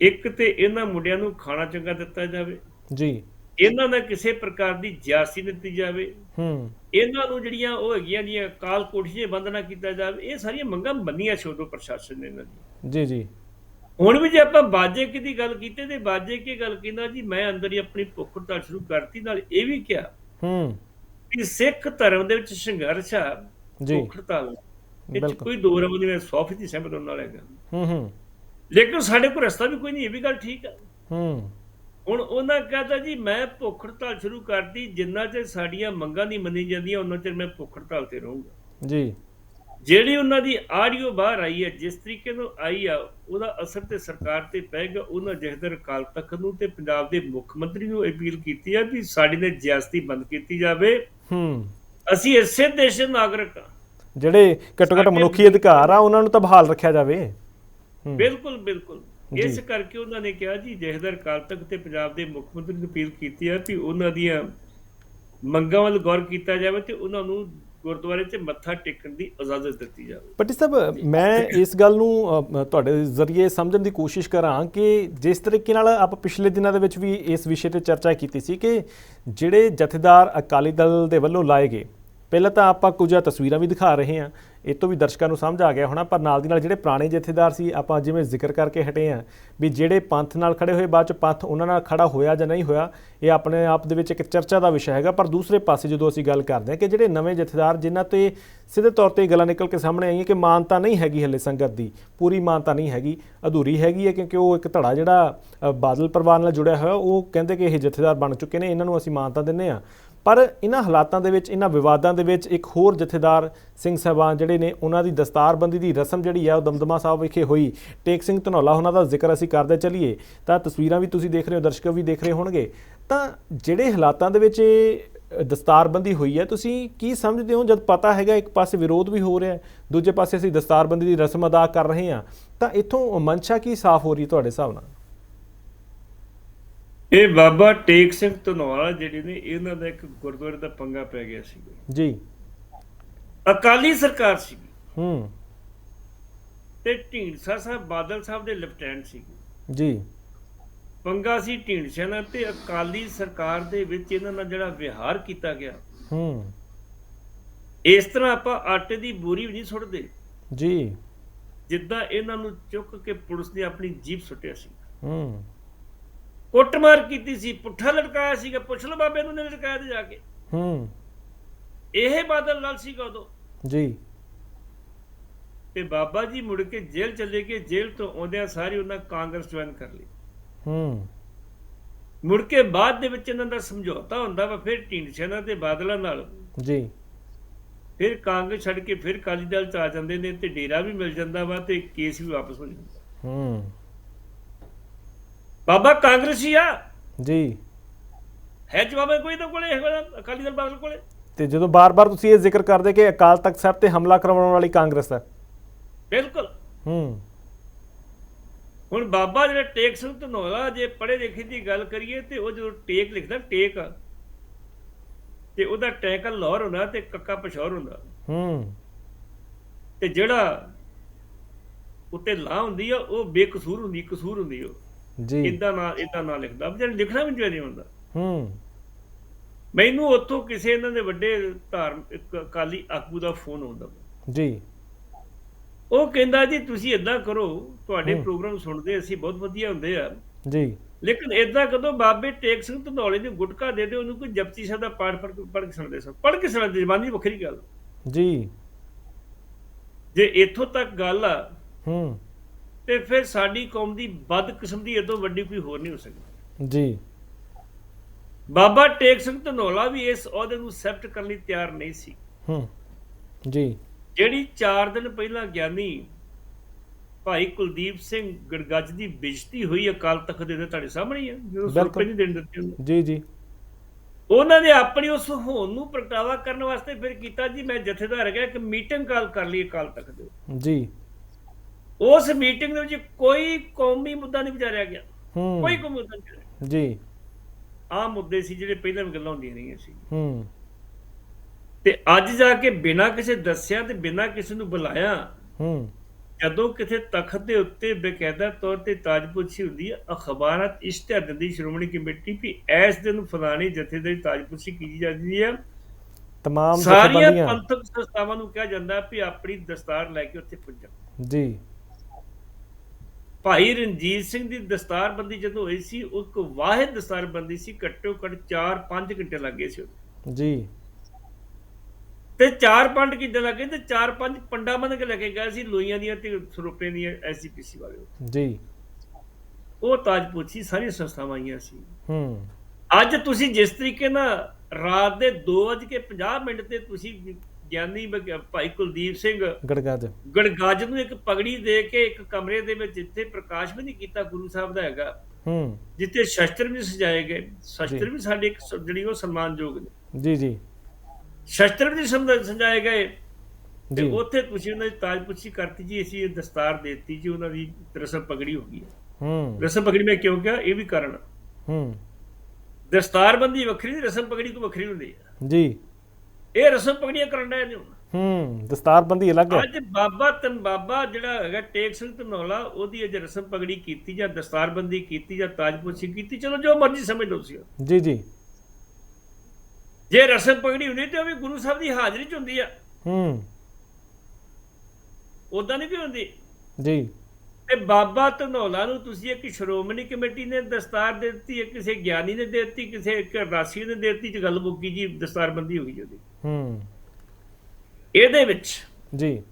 ਇੱਕ ਤੇ ਇਹਨਾਂ ਮੁੰਡਿਆਂ ਨੂੰ ਖਾਣਾ ਚੰਗਾ ਦਿੱਤਾ ਜਾਵੇ। ਜੀ। ਇਹਨਾਂ ਦਾ ਕਿਸੇ ਪ੍ਰਕਾਰ ਦੀ ਜਿਆਸੀ ਦਿੱਤੀ ਜਾਵੇ। ਹੂੰ। ਇਹਨਾਂ ਨੂੰ ਜਿਹੜੀਆਂ ਉਹ ਹੈਗੀਆਂ ਜੀਆਂ ਕਾਲ ਕੋਠੀਆਂ ਬੰਦ ਨਾ ਕੀਤਾ ਜਾਵੇ ਇਹ ਸਾਰੀਆਂ ਮੰਗਾਂ ਸੀ ਉਦੋਂ ਪ੍ਰਸ਼ਾਸਨ ਨੇ ਇਹਨਾਂ ਦੀ ਜੀ ਜੀ। ਹੁਣ ਵੀ ਜੇ ਆਪਾਂ ਬਾਜੇ ਕੀ ਦੀ ਗੱਲ ਕੀਤੀ ਤੇ ਬਾਜੇ ਕੀ ਗੱਲ ਕਹਿੰਦਾ ਜੀ ਮੈਂ ਅੰਦਰ ਹੀ ਆਪਣੀ ਭੁੱਖ ਹੜਤਾਲ ਸ਼ੁਰੂ ਕਰਤੀ ਨਾਲ ਇਹ ਵੀ ਕਿਹਾ ਹੂੰ। ਕਿ ਸਿੱਖ ਧਰਮ ਦੇ ਵਿੱਚ ਸੰਘਰਸ਼ ਆ ਜੀ। ਭੁੱਖ ਹੜਤਾਲ ਇਹ। ਕੋਈ ਦੋ ਰਮ ਨਹੀਂ ਮੈਂ 100% ਸਹਿਮਤ ਉਹਨਾਂ ਨਾਲ ਹੈਗਾ। ਹੂੰ ਹੂੰ। ਲੇਕਿਨ ਸਾਡੇ ਕੋਲ ਰਸਤਾ ਵੀ ਕੋਈ ਨਹੀਂ ਇਹ ਵੀ ਗੱਲ ਠੀਕ ਆ। ਹੂੰ। ਹੁਣ ਉਹਨਾਂ ਕਹਤਾ ਜੀ ਮੈਂ ਭੁੱਖ ਹੜਤਾਲ ਸ਼ੁਰੂ ਕਰਤੀ ਜਿੰਨਾ ਚਿਰ ਸਾਡੀਆਂ ਮੰਗਾਂ ਨਹੀਂ ਮੰਨੀ ਜਾਂਦੀਆਂ ਉਹਨਾਂ ਚਿਰ ਮੈਂ ਭੁੱਖ ਹੜਤਾਲ ਤੇ ਰਹੂੰਗਾ। ਜੀ। ਜਿਹੜੀ ਉਹਨਾਂ ਦੀ ਆਡੀਓ ਬਾਹਰ ਆਈ ਹੈ ਜਿਸ ਤਰੀਕੇ ਨਾਲ ਆਈ ਆ ਉਹਦਾ ਅਸਰ ਤੇ ਸਰਕਾਰ ਤੇ ਪਏਗਾ ਉਹਨਾਂ ਜਹਦਰ ਅਕਾਲ ਤਖਤ ਨੂੰ ਤੇ ਪੰਜਾਬ ਦੇ ਮੁੱਖ ਮੰਤਰੀ ਨੂੰ ਅਪੀਲ ਕੀਤੀ ਹੈ ਵੀ ਸਾਡੀ ਨੇ ਜਿਆਸਤੀ ਬੰਦ ਕੀਤੀ ਜਾਵੇ। ਹੂੰ। ਅਸੀਂ ਇਸੇ ਦੇਸ਼ ਦੇ ਨਾਗਰਿਕ ਹਾਂ ਜਿਹੜੇ ਘੱਟੋ ਘੱਟ ਮਨੁੱਖੀ ਅਧਿਕਾਰ ਆ ਉਹਨਾਂ ਨੂੰ ਤਾਂ ਬਹਾਲ ਰੱਖਿਆ ਜਾਵੇ। ਬਿਲਕੁਲ ਬਿਲਕੁਲ। ਇਸ ਕਰਕੇ ਉਹਨਾਂ ਨੇ ਕਿਹਾ ਜੀ ਜਹਦਰ ਅਕਾਲ ਤਖਤ ਤੇ ਪੰਜਾਬ ਦੇ ਮੁੱਖ ਮੰਤਰੀ ਨੂੰ ਅਪੀਲ ਕੀਤੀ ਹੈ ਕਿ ਉਹਨਾਂ ਦੀਆਂ ਮੰਗਾਂ ਵੱਲ ਗੌਰ ਕੀਤਾ ਜਾਵੇ ਤੇ ਉਹਨਾਂ ਨੂੰ ਗੁਰਦੁਆਰੇ 'ਚ ਮੱਥਾ ਟੇਕਣ ਦੀ ਇਜਾਜ਼ਤ ਦਿੱਤੀ ਜਾਵੇ। ਪੱਟੀ ਸਾਹਿਬ, ਮੈਂ ਇਸ ਗੱਲ ਨੂੰ ਤੁਹਾਡੇ ਜ਼ਰੀਏ ਸਮਝਣ ਦੀ ਕੋਸ਼ਿਸ਼ ਕਰਾਂ ਕਿ ਜਿਸ ਤਰੀਕੇ ਨਾਲ ਆਪਾਂ ਪਿਛਲੇ ਦਿਨਾਂ ਦੇ ਵਿੱਚ ਵੀ ਇਸ ਵਿਸ਼ੇ ਤੇ ਚਰਚਾ ਕੀਤੀ ਸੀ ਕਿ ਜਿਹੜੇ ਜਥੇਦਾਰ ਅਕਾਲੀ ਦਲ ਦੇ ਵੱਲੋਂ ਲਾਏ ਗਏ, ਪਹਿਲਾਂ ਤਾਂ ਆਪਾਂ ਕੁਝ ਤਸਵੀਰਾਂ ਵੀ ਦਿਖਾ ਰਹੇ ਹਾਂ। ਇਹ ਤੋਂ ਵੀ ਦਰਸ਼ਕਾਂ ਨੂੰ ਸਮਝ ਆ ਗਿਆ ਹੋਣਾ, ਪਰ ਨਾਲ ਦੀ ਨਾਲ ਜਿਹੜੇ ਪੁਰਾਣੇ ਜਥੇਦਾਰ ਸੀ, ਆਪਾਂ ਜਿਵੇਂ ਜ਼ਿਕਰ ਕਰਕੇ ਹਟੇ ਹਾਂ ਵੀ ਜਿਹੜੇ ਪੰਥ ਨਾਲ ਖੜੇ ਹੋਏ, ਬਾਅਦ ਚ ਪੰਥ ਉਹਨਾਂ ਨਾਲ ਖੜਾ ਹੋਇਆ ਜਾਂ ਨਹੀਂ ਹੋਇਆ, ਇਹ ਆਪਣੇ ਆਪ ਦੇ ਵਿੱਚ ਇੱਕ ਚਰਚਾ ਦਾ ਵਿਸ਼ਾ ਹੈਗਾ। ਪਰ ਦੂਸਰੇ ਪਾਸੇ ਜਦੋਂ ਅਸੀਂ ਗੱਲ ਕਰਦੇ ਹਾਂ ਕਿ ਜਿਹੜੇ ਨਵੇਂ ਜਥੇਦਾਰ ਜਿਨ੍ਹਾਂ ਤੇ ਸਿੱਧੇ ਤੌਰ ਤੇ ਇਹ ਗੱਲਾਂ ਨਿਕਲ ਕੇ ਸਾਹਮਣੇ ਆਈਆਂ ਕਿ ਮਾਨਤਾ ਨਹੀਂ ਹੈਗੀ ਹਲੇ ਸੰਗਤ ਦੀ, ਪੂਰੀ ਮਾਨਤਾ ਨਹੀਂ ਹੈਗੀ, ਅਧੂਰੀ ਹੈਗੀ ਹੈ ਕਿਉਂਕਿ ਉਹ ਇੱਕ ਧੜਾ ਜਿਹੜਾ ਬਾਦਲ ਪਰਿਵਾਰ ਨਾਲ ਜੁੜਿਆ ਹੋਇਆ, ਉਹ ਕਹਿੰਦੇ ਕਿ ਇਹ ਜਥੇਦਾਰ ਬਣ ਚੁੱਕੇ ਨੇ, ਇਹਨਾਂ ਨੂੰ ਅਸੀਂ ਮਾਨਤਾ ਦਿੰਨੇ ਆ ਪਰ ਇਹਨਾਂ ਹਾਲਾਤਾਂ ਦੇ ਵਿੱਚ ਇਹਨਾਂ ਵਿਵਾਦਾਂ ਦੇ ਵਿੱਚ ਇੱਕ ਹੋਰ ਜਥੇਦਾਰ ਸਿੰਘ ਸਾਹਿਬਾਨ ਜਿਹੜੇ ਨੇ ਉਹਨਾਂ ਦੀ ਦਸਤਾਰਬੰਦੀ ਦੀ ਰਸਮ ਜਿਹੜੀ ਆ, ਉਹ ਦਮਦਮਾ ਸਾਹਿਬ ਵਿਖੇ ਹੋਈ। ਟੇਕ ਸਿੰਘ ਧਨੌਲਾ ਉਹਨਾਂ ਦਾ ਜ਼ਿਕਰ ਅਸੀਂ ਕਰਦੇ ਚੱਲੀਏ। ਤਾਂ ਤਸਵੀਰਾਂ ਵੀ ਤੁਸੀਂ ਦੇਖ ਰਹੇ ਹੋ, ਦਰਸ਼ਕ ਵੀ ਦੇਖ ਰਹੇ ਹੋਣਗੇ। ਤਾਂ ਜਿਹੜੇ ਹਾਲਾਤਾਂ ਦੇ ਵਿੱਚ ਇਹ ਦਸਤਾਰਬੰਦੀ ਹੋਈ ਹੈ, ਤੁਸੀਂ ਕੀ ਸਮਝਦੇ ਹੋ? ਜਦ ਪਤਾ ਹੈਗਾ, ਇੱਕ ਪਾਸੇ ਵਿਰੋਧ ਵੀ ਹੋ ਰਿਹਾ ਹੈ, ਦੂਜੇ ਪਾਸੇ ਅਸੀਂ ਦਸਤਾਰਬੰਦੀ ਦੀ ਰਸਮ ਅਦਾ ਕਰ ਰਹੇ ਹਾਂ। ਤਾਂ ਇੱਥੋਂ ਮਨਸ਼ਾ ਕੀ ਸਾਫ਼ ਹੋ ਰਹੀ ਹੈ ਤੁਹਾਡੇ ਹਿਸਾਬ ਨਾਲ? ਇਹ ਬਾਬਾ ਟੇਕ ਸਿੰਘ ਧਨੌਲਾ ਜਿਹੜੇ ਨੇ ਇਹਨਾਂ ਦਾ ਇੱਕ ਗੁਰਦੁਆਰੇ ਦਾ ਪੰਗਾ ਪੈ ਗਿਆ ਸੀ। ਜੀ। ਅਕਾਲੀ ਸਰਕਾਰ ਸੀ। ਹੂੰ। ਤੇ ਢੀਂਡਸਾ ਸਾਹਿਬ ਬਾਦਲ ਸਾਹਿਬ ਦੇ ਲੈਫਟੈਨੈਂਟ ਸੀ। ਜੀ। ਪੰਗਾ ਸੀ ਢੀਂਡਸਾ ਨਾਲ ਤੇ ਅਕਾਲੀ ਸਰਕਾਰ ਦੇ ਵਿੱਚ ਇਹਨਾਂ ਨਾਲ ਜਿਹੜਾ ਵਿਹਾਰ ਕੀਤਾ ਗਿਆ। ਹੂੰ। ਇਸ ਤਰ੍ਹਾਂ ਆਪਾਂ ਆਟੇ ਦੀ ਬੋਰੀ ਵੀ ਨਹੀਂ ਸੁੱਟਦੇ। ਜੀ। ਜਿੱਦਾਂ ਇਹਨਾਂ ਨੂੰ ਚੁੱਕ ਕੇ ਪੁਲਿਸ ਨੇ ਆਪਣੀ ਜੀਪ ਸੁੱਟਿਆ ਸੀ। ਹੂੰ। ਕੁੱਟਮਾਰ ਕੀਤੀ ਸੀ ਪੁੱਠਾ ਲਟਕਾਇਆ ਸੀਗਾ ਪੁੱਛ ਲਓ ਬਾਬੇ ਨੂੰ ਨੇ ਲਟਕਾਇਆ ਤੇ ਜਾ ਕੇ। ਹੂੰ। ਇਹ ਬਾਦਲ ਲਾਲ ਸੀਗਾ ਉਦੋਂ। ਜੀ। ਤੇ ਬਾਬਾ ਜੀ ਮੁੜ ਕੇ ਜੇਲ੍ਹ ਚਲੇ ਗਏ ਜੇਲ੍ਹ ਤੋਂ ਆਉਂਦਿਆਂ ਸਾਰੀ ਉਹਨਾਂ ਕਾਂਗਰਸ ਜੁਆਇਨ ਕਰ ਲਈ। ਹੂੰ। ਮੁੜ ਕੇ ਬਾਅਦ ਦੇ ਵਿੱਚ ਇਹਨਾਂ ਦਾ ਸਮਝੌਤਾ ਹੁੰਦਾ ਵਾ ਫਿਰ ਢੀਂਡਸਾ ਤੇ ਬਾਦਲਾਂ ਨਾਲ। ਜੀ। ਫਿਰ ਕਾਂਗਰਸ ਛੱਡ ਕੇ ਫਿਰ ਅਕਾਲੀ ਦਲ ਚ ਆ ਜਾਂਦੇ ਨੇ ਤੇ ਡੇਰਾ ਵੀ ਮਿਲ ਜਾਂਦਾ ਵਾ ਤੇ ਕੇਸ ਵੀ ਵਾਪਸ ਹੋ ਜਾਂਦਾ। ਹੂੰ। ਬਾਬਾ ਕਾਂਗਰਸੀ ਆ। ਜੀ। ਹੈ ਜਵਾਬ ਕੋਈ ਤਾਂ ਕੋਲੇ ਅਕਾਲੀ ਦਲ ਬਾਦਲ ਕੋਲੇ। ਤੇ ਜਦੋਂ ਬਾਰ-ਬਾਰ ਤੁਸੀਂ ਇਹ ਜ਼ਿਕਰ ਕਰਦੇ ਕਿ ਅਕਾਲ ਤਖਤ ਸਾਹਿਬ ਤੇ ਹਮਲਾ ਕਰਵਾਉਣ ਵਾਲੀ ਕਾਂਗਰਸ ਹੈ। ਬਿਲਕੁਲ। ਹੂੰ। ਹੁਣ ਬਾਬਾ ਜਿਹੜਾ ਟੇਕ ਸਿੰਘ ਧਨੋਲਾ ਜੇ ਪੜ੍ਹੇ ਲਿਖੇ ਦੀ ਗੱਲ ਕਰੀਏ ਤੇ ਉਹ ਜਦੋਂ ਟੇਕ ਲਿਖਦਾ ਟੇਕ ਤੇ ਉਹਦਾ ਟੈਕਲ ਲਾਹੌਰ ਹੁੰਦਾ ਤੇ ਕੱਕਾ ਪਸ਼ੌਰ ਹੁੰਦਾ। ਹੂੰ। ਤੇ ਜਿਹੜਾ ਉੱਤੇ ਲਾ ਹੁੰਦੀ ਆ ਉਹ ਬੇਕਸੂਰ ਹੁੰਦੀ ਕਸੂਰ ਹੁੰਦੀ ਉਹ। ਜੀ। ਇਦਾਂ ਨਾ ਇਦਾਂ ਨਾ ਲਿਖਦਾ। ਜਿਹੜਾ ਲਿਖਣਾ ਵੀ ਨਹੀਂ ਹੁੰਦਾ। ਹੂੰ। ਮੈਨੂੰ ਉੱਥੋਂ ਕਿਸੇ ਇਹਨਾਂ ਦੇ ਵੱਡੇ ਧਾਰਮ ਇੱਕ ਅਕਾਲੀ ਆਗੂ ਦਾ ਫੋਨ ਆਉਂਦਾ। ਜੀ। ਉਹ ਕਹਿੰਦਾ ਜੀ ਤੁਸੀਂ ਇਦਾਂ ਕਰੋ ਤੁਹਾਡੇ। ਪ੍ਰੋਗਰਾਮ ਸੁਣਦੇ ਅਸੀਂ ਬਹੁਤ ਵਧੀਆ ਹੁੰਦੇ ਆ। ਜੀ। ਲੇਕਿਨ ਇਦਾਂ ਕਦੋਂ ਬਾਬੇ ਟੇਕ ਸਿੰਘ ਧਨੌਲੇ ਨੂੰ ਗੁਟਕਾ ਦੇ ਦਿਓ ਉਹਨੂੰ ਕੋਈ ਜਪਜੀ ਸਾਹਿਬ ਦਾ ਪਾਠ ਪੜ੍ਹ ਪੜ੍ਹ ਕੇ ਸੁਣਦੇ ਸਨ। ਪੜ੍ਹ ਕੇ ਸੁਣਦੇ ਜ਼ਬਾਨੀ ਵੱਖਰੀ ਗੱਲ। ਜੀ। ਜੇ ਇੱਥੋਂ ਤੱਕ ਗੱਲ ਆ ਹੂੰ। ਤੇ ਫਿਰ ਸਾਡੀ ਕੌਮ ਦੀ ਬਦ ਕਿਸਮ ਦੀ ਇਦੋਂ ਵੱਡੀ ਕੋਈ ਹੋਰ ਨਹੀਂ ਹੋ ਸਕਦੀ। ਜੀ। ਬਾਬਾ ਟੇਕ ਸਿੰਘ ਧਨੌਲਾ ਵੀ ਇਸ ਅਹੁਦੇ ਨੂੰ ਐਕਸੈਪਟ ਕਰਨ ਲਈ ਤਿਆਰ ਨਹੀਂ ਸੀ। ਹੂੰ ਜੀ। ਜਿਹੜੀ 4 ਦਿਨ ਪਹਿਲਾਂ ਗਿਆਨੀ ਭਾਈ ਕੁਲਦੀਪ ਸਿੰਘ ਗੜਗੱਜ ਦੀ ਬੇਇੱਜ਼ਤੀ ਹੋਈ ਅਕਾਲ ਤਖਤ ਦੇ ਤੁਹਾਡੇ ਸਾਹਮਣੇ ਹੀ ਆ ਜਦੋਂ। ਸੁਰਪੇ ਨਹੀਂ ਦੇਣ ਦਿੱਤੇ ਉਹਨੂੰ। ਜੀ ਜੀ। ਉਹਨਾਂ ਨੇ ਆਪਣੀ ਉਸ ਹੋਣ ਨੂੰ ਪ੍ਰਗਟਾਵਾ ਕਰਨ ਵਾਸਤੇ ਫਿਰ ਕੀਤਾ ਜੀ ਮੈਂ ਜਥੇਦਾਰ ਹੈਗਾ ਇੱਕ ਮੀਟਿੰਗ ਕਾਲ ਕਰ ਲਈ ਅਕਾਲ ਤਖਤ ਦੇ ਜੀ। ਉਸ ਮੀਟਿੰਗ ਦੇ ਵਿੱਚ ਕੋਈ ਕੌਮੀ ਮੁੱਦਾ ਨਹੀਂ ਵਿਚਾਰਿਆ ਗਿਆ। ਹੂੰ। ਕੋਈ ਕੌਮੀ ਮੁੱਦਾ ਨਹੀਂ ਜੀ। ਆਹ ਮੁੱਦੇ ਸੀ ਜਿਹੜੇ ਪਹਿਲਾਂ ਵੀ ਗੱਲਾਂ ਹੁੰਦੀਆਂ ਰਹੀਆਂ ਸੀ। ਹੂੰ। ਤੇ ਅੱਜ ਜਾ ਕੇ ਬਿਨਾਂ ਕਿਸੇ ਦੱਸਿਆ ਤੇ ਬਿਨਾਂ ਕਿਸੇ ਨੂੰ ਬੁਲਾਇਆ ਹੂੰ। ਜਦੋਂ ਕਿਤੇ ਤਖਤ ਦੇ ਉੱਤੇ ਬਕਾਇਦਾ ਤੌਰ ਤੇ ਤਾਜਪੁੱਛੀ ਹੁੰਦੀ ਹੈ ਅਖਬਾਰਾਂ ਇਸ਼ਤਿਹਾਰ ਦਿੰਦੀ ਸ਼੍ਰੋਮਣੀ ਕਮੇਟੀ ਵੀ ਇਸ ਦਿਨ ਫਲਾਣੀ ਜਥੇਦਾਰੀ ਤਾਜਪੁੱਛੀ ਕੀਤੀ ਜਾਂਦੀ ਹੈ। ਤਮਾਮ ਸਾਰੀਆਂ ਪੰਥਕ ਸੰਸਥਾਵਾਂ ਨੂੰ ਕਿਹਾ ਜਾਂਦਾ ਵੀ ਆਪਣੀ ਦਸਤਾਰ ਲੈ ਕੇ ਉੱਥੇ ਪੁੱਜਣ ਜੀ। ਭਾਈ ਰਣਜੀਤ ਸਿੰਘ ਦੀ ਦਸਤਾਰਬੰਦੀ ਜਦੋਂ ਹੋਈ ਸੀ ਉਹ ਇੱਕ ਵਾਹਿਦ ਦਸਤਾਰਬੰਦੀ ਸੀ ਘੱਟੋ ਘੱਟ 4-5 ਘੰਟੇ ਲੱਗੇ ਸੀ। ਜੀ। ਤੇ 4-5 ਘੰਟੇ ਲੱਗੇ ਤੇ 4-5 ਪੰਡਾ ਬਣ ਕੇ ਲੈ ਕੇ ਗਏ ਸੀ ਲੋਈਆਂ ਦੀਆਂ ਤੇ ਸਰੋਪੇ ਦੀਆਂ ਐਸਜੀਪੀਸੀ ਵਾਲੇ ਜੀ। ਉਹ ਤਾਜਪੁੱਛੀ ਸਾਰੀਆਂ ਸੰਸਥਾਵਾਂ ਆਈਆਂ ਸੀ। ਹੂੰ। ਅੱਜ ਤੁਸੀਂ ਜਿਸ ਤਰੀਕੇ ਨਾਲ ਰਾਤ ਦੇ 2:50 ਮਿੰਟ ਤੇ ਤੁਸੀਂ ਗਿਆਨੀ ਭਾਈ ਕੁਲਦੀਪ ਸਿੰਘ ਗੜਗੜ ਗੜਗੱਜ ਨੂੰ ਇੱਕ ਪਗੜੀ ਦੇ ਕੇ ਇੱਕ ਕਮਰੇ ਦੇ ਵਿੱਚ ਜਿੱਥੇ ਪ੍ਰਕਾਸ਼ ਵੀ ਨਹੀਂ ਕੀਤਾ ਗੁਰੂ ਸਾਹਿਬ ਦਾ ਹੈਗਾ ਹੂੰ। ਜਿੱਥੇ ਸ਼ਸਤਰ ਵੀ ਸਜਾਏ ਗਏ। ਸ਼ਸਤਰ ਵੀ ਸਾਡੇ ਇੱਕ ਜਿਹੜੀ ਉਹ ਸਨਮਾਨਯੋਗ ਨੇ। ਜੀ ਜੀ। ਸ਼ਸਤਰ ਵੀ ਸਜਾਏ ਗਏ ਤੇ ਉੱਥੇ ਤੁਸੀਂ ਉਹਨਾਂ ਦੀ ਤਾਜਪੁੱਛੀ ਕਰਤੀ ਜੀ ਅਸੀਂ ਇਹ ਦਸਤਾਰ ਦੇਤੀ ਜੀ ਉਹਨਾਂ ਦੀ ਰਸਮ ਪਗੜੀ ਹੋ ਗਈ ਹੈ। ਰਸਮ ਪਗੜੀ ਮੈਂ ਕਿਉਂ ਕਿਹਾ? ਇਹ ਵੀ ਕਾਰਨ। ਹੂੰ। ਦਸਤਾਰਬੰਦੀ ਵੱਖਰੀ ਤੇ ਰਸਮ ਪਗੜੀ ਤੋਂ ਵੱਖਰੀ ਹੁੰਦੀ ਹੈ। ਜੀ। ਇਹ ਰਸਮ ਪਗੜੀਆਂ ਕਰਨ ਡਏ ਨੇ ਹੁਣ। ਹੂੰ ਦਸਤਾਰਬੰਦੀ ਅਲੱਗ ਹੈ। ਅੱਜ ਬਾਬਾ ਤਨ ਬਾਬਾ ਜਿਹੜਾ ਹੈਗਾ ਟੇਕ ਸਿੰਘ ਧਨੌਲਾ ਉਹਦੀ ਅਜ ਰਸਮ ਪਗੜੀ ਕੀਤੀ ਜਾਂ ਦਸਤਾਰਬੰਦੀ ਕੀਤੀ ਜਾਂ ਤਾਜਪੋਸ਼ੀ ਕੀਤੀ ਚਲੋ ਜੋ ਮਰਜ਼ੀ ਸਮਝ ਲਓ ਸੀ ਜੀ ਜੀ। ਜੇ ਰਸਮ ਪਗੜੀ ਹੁੰਦੀ ਤੇ ਉਹ ਵੀ ਗੁਰੂ ਸਾਹਿਬ ਦੀ ਹਾਜ਼ਰੀ ਚ ਹੁੰਦੀ ਆ। ਹੂੰ। ਉਦਾਂ ਨਹੀਂ ਵੀ ਹੁੰਦੀ? ਜੀ। ਤੇ ਬਾਬਾ ਧਨੌਲਾ ਨੂੰ ਤੁਸੀਂ ਇੱਕ ਸ਼੍ਰੋਮਣੀ ਕਮੇਟੀ ਨੇ ਦਸਤਾਰ ਦੇ ਦਿੱਤੀ ਹੈ ਕਿਸੇ ਗਿਆਨੀ ਨੇ ਦੇ ਦਿੱਤੀ ਕਿਸੇ ਇੱਕ ਰਾਸੀ ਨੇ ਦੇ ਦਿੱਤੀ ਚ ਗੱਲ ਮੁੱਕੀ ਜੀ ਦਸਤਾਰਬੰਦੀ ਹੋ ਗਈ ਉਹਦੀ। ਹੂੰ। ਇਹਦੇ ਵਿੱਚ ਜੀ।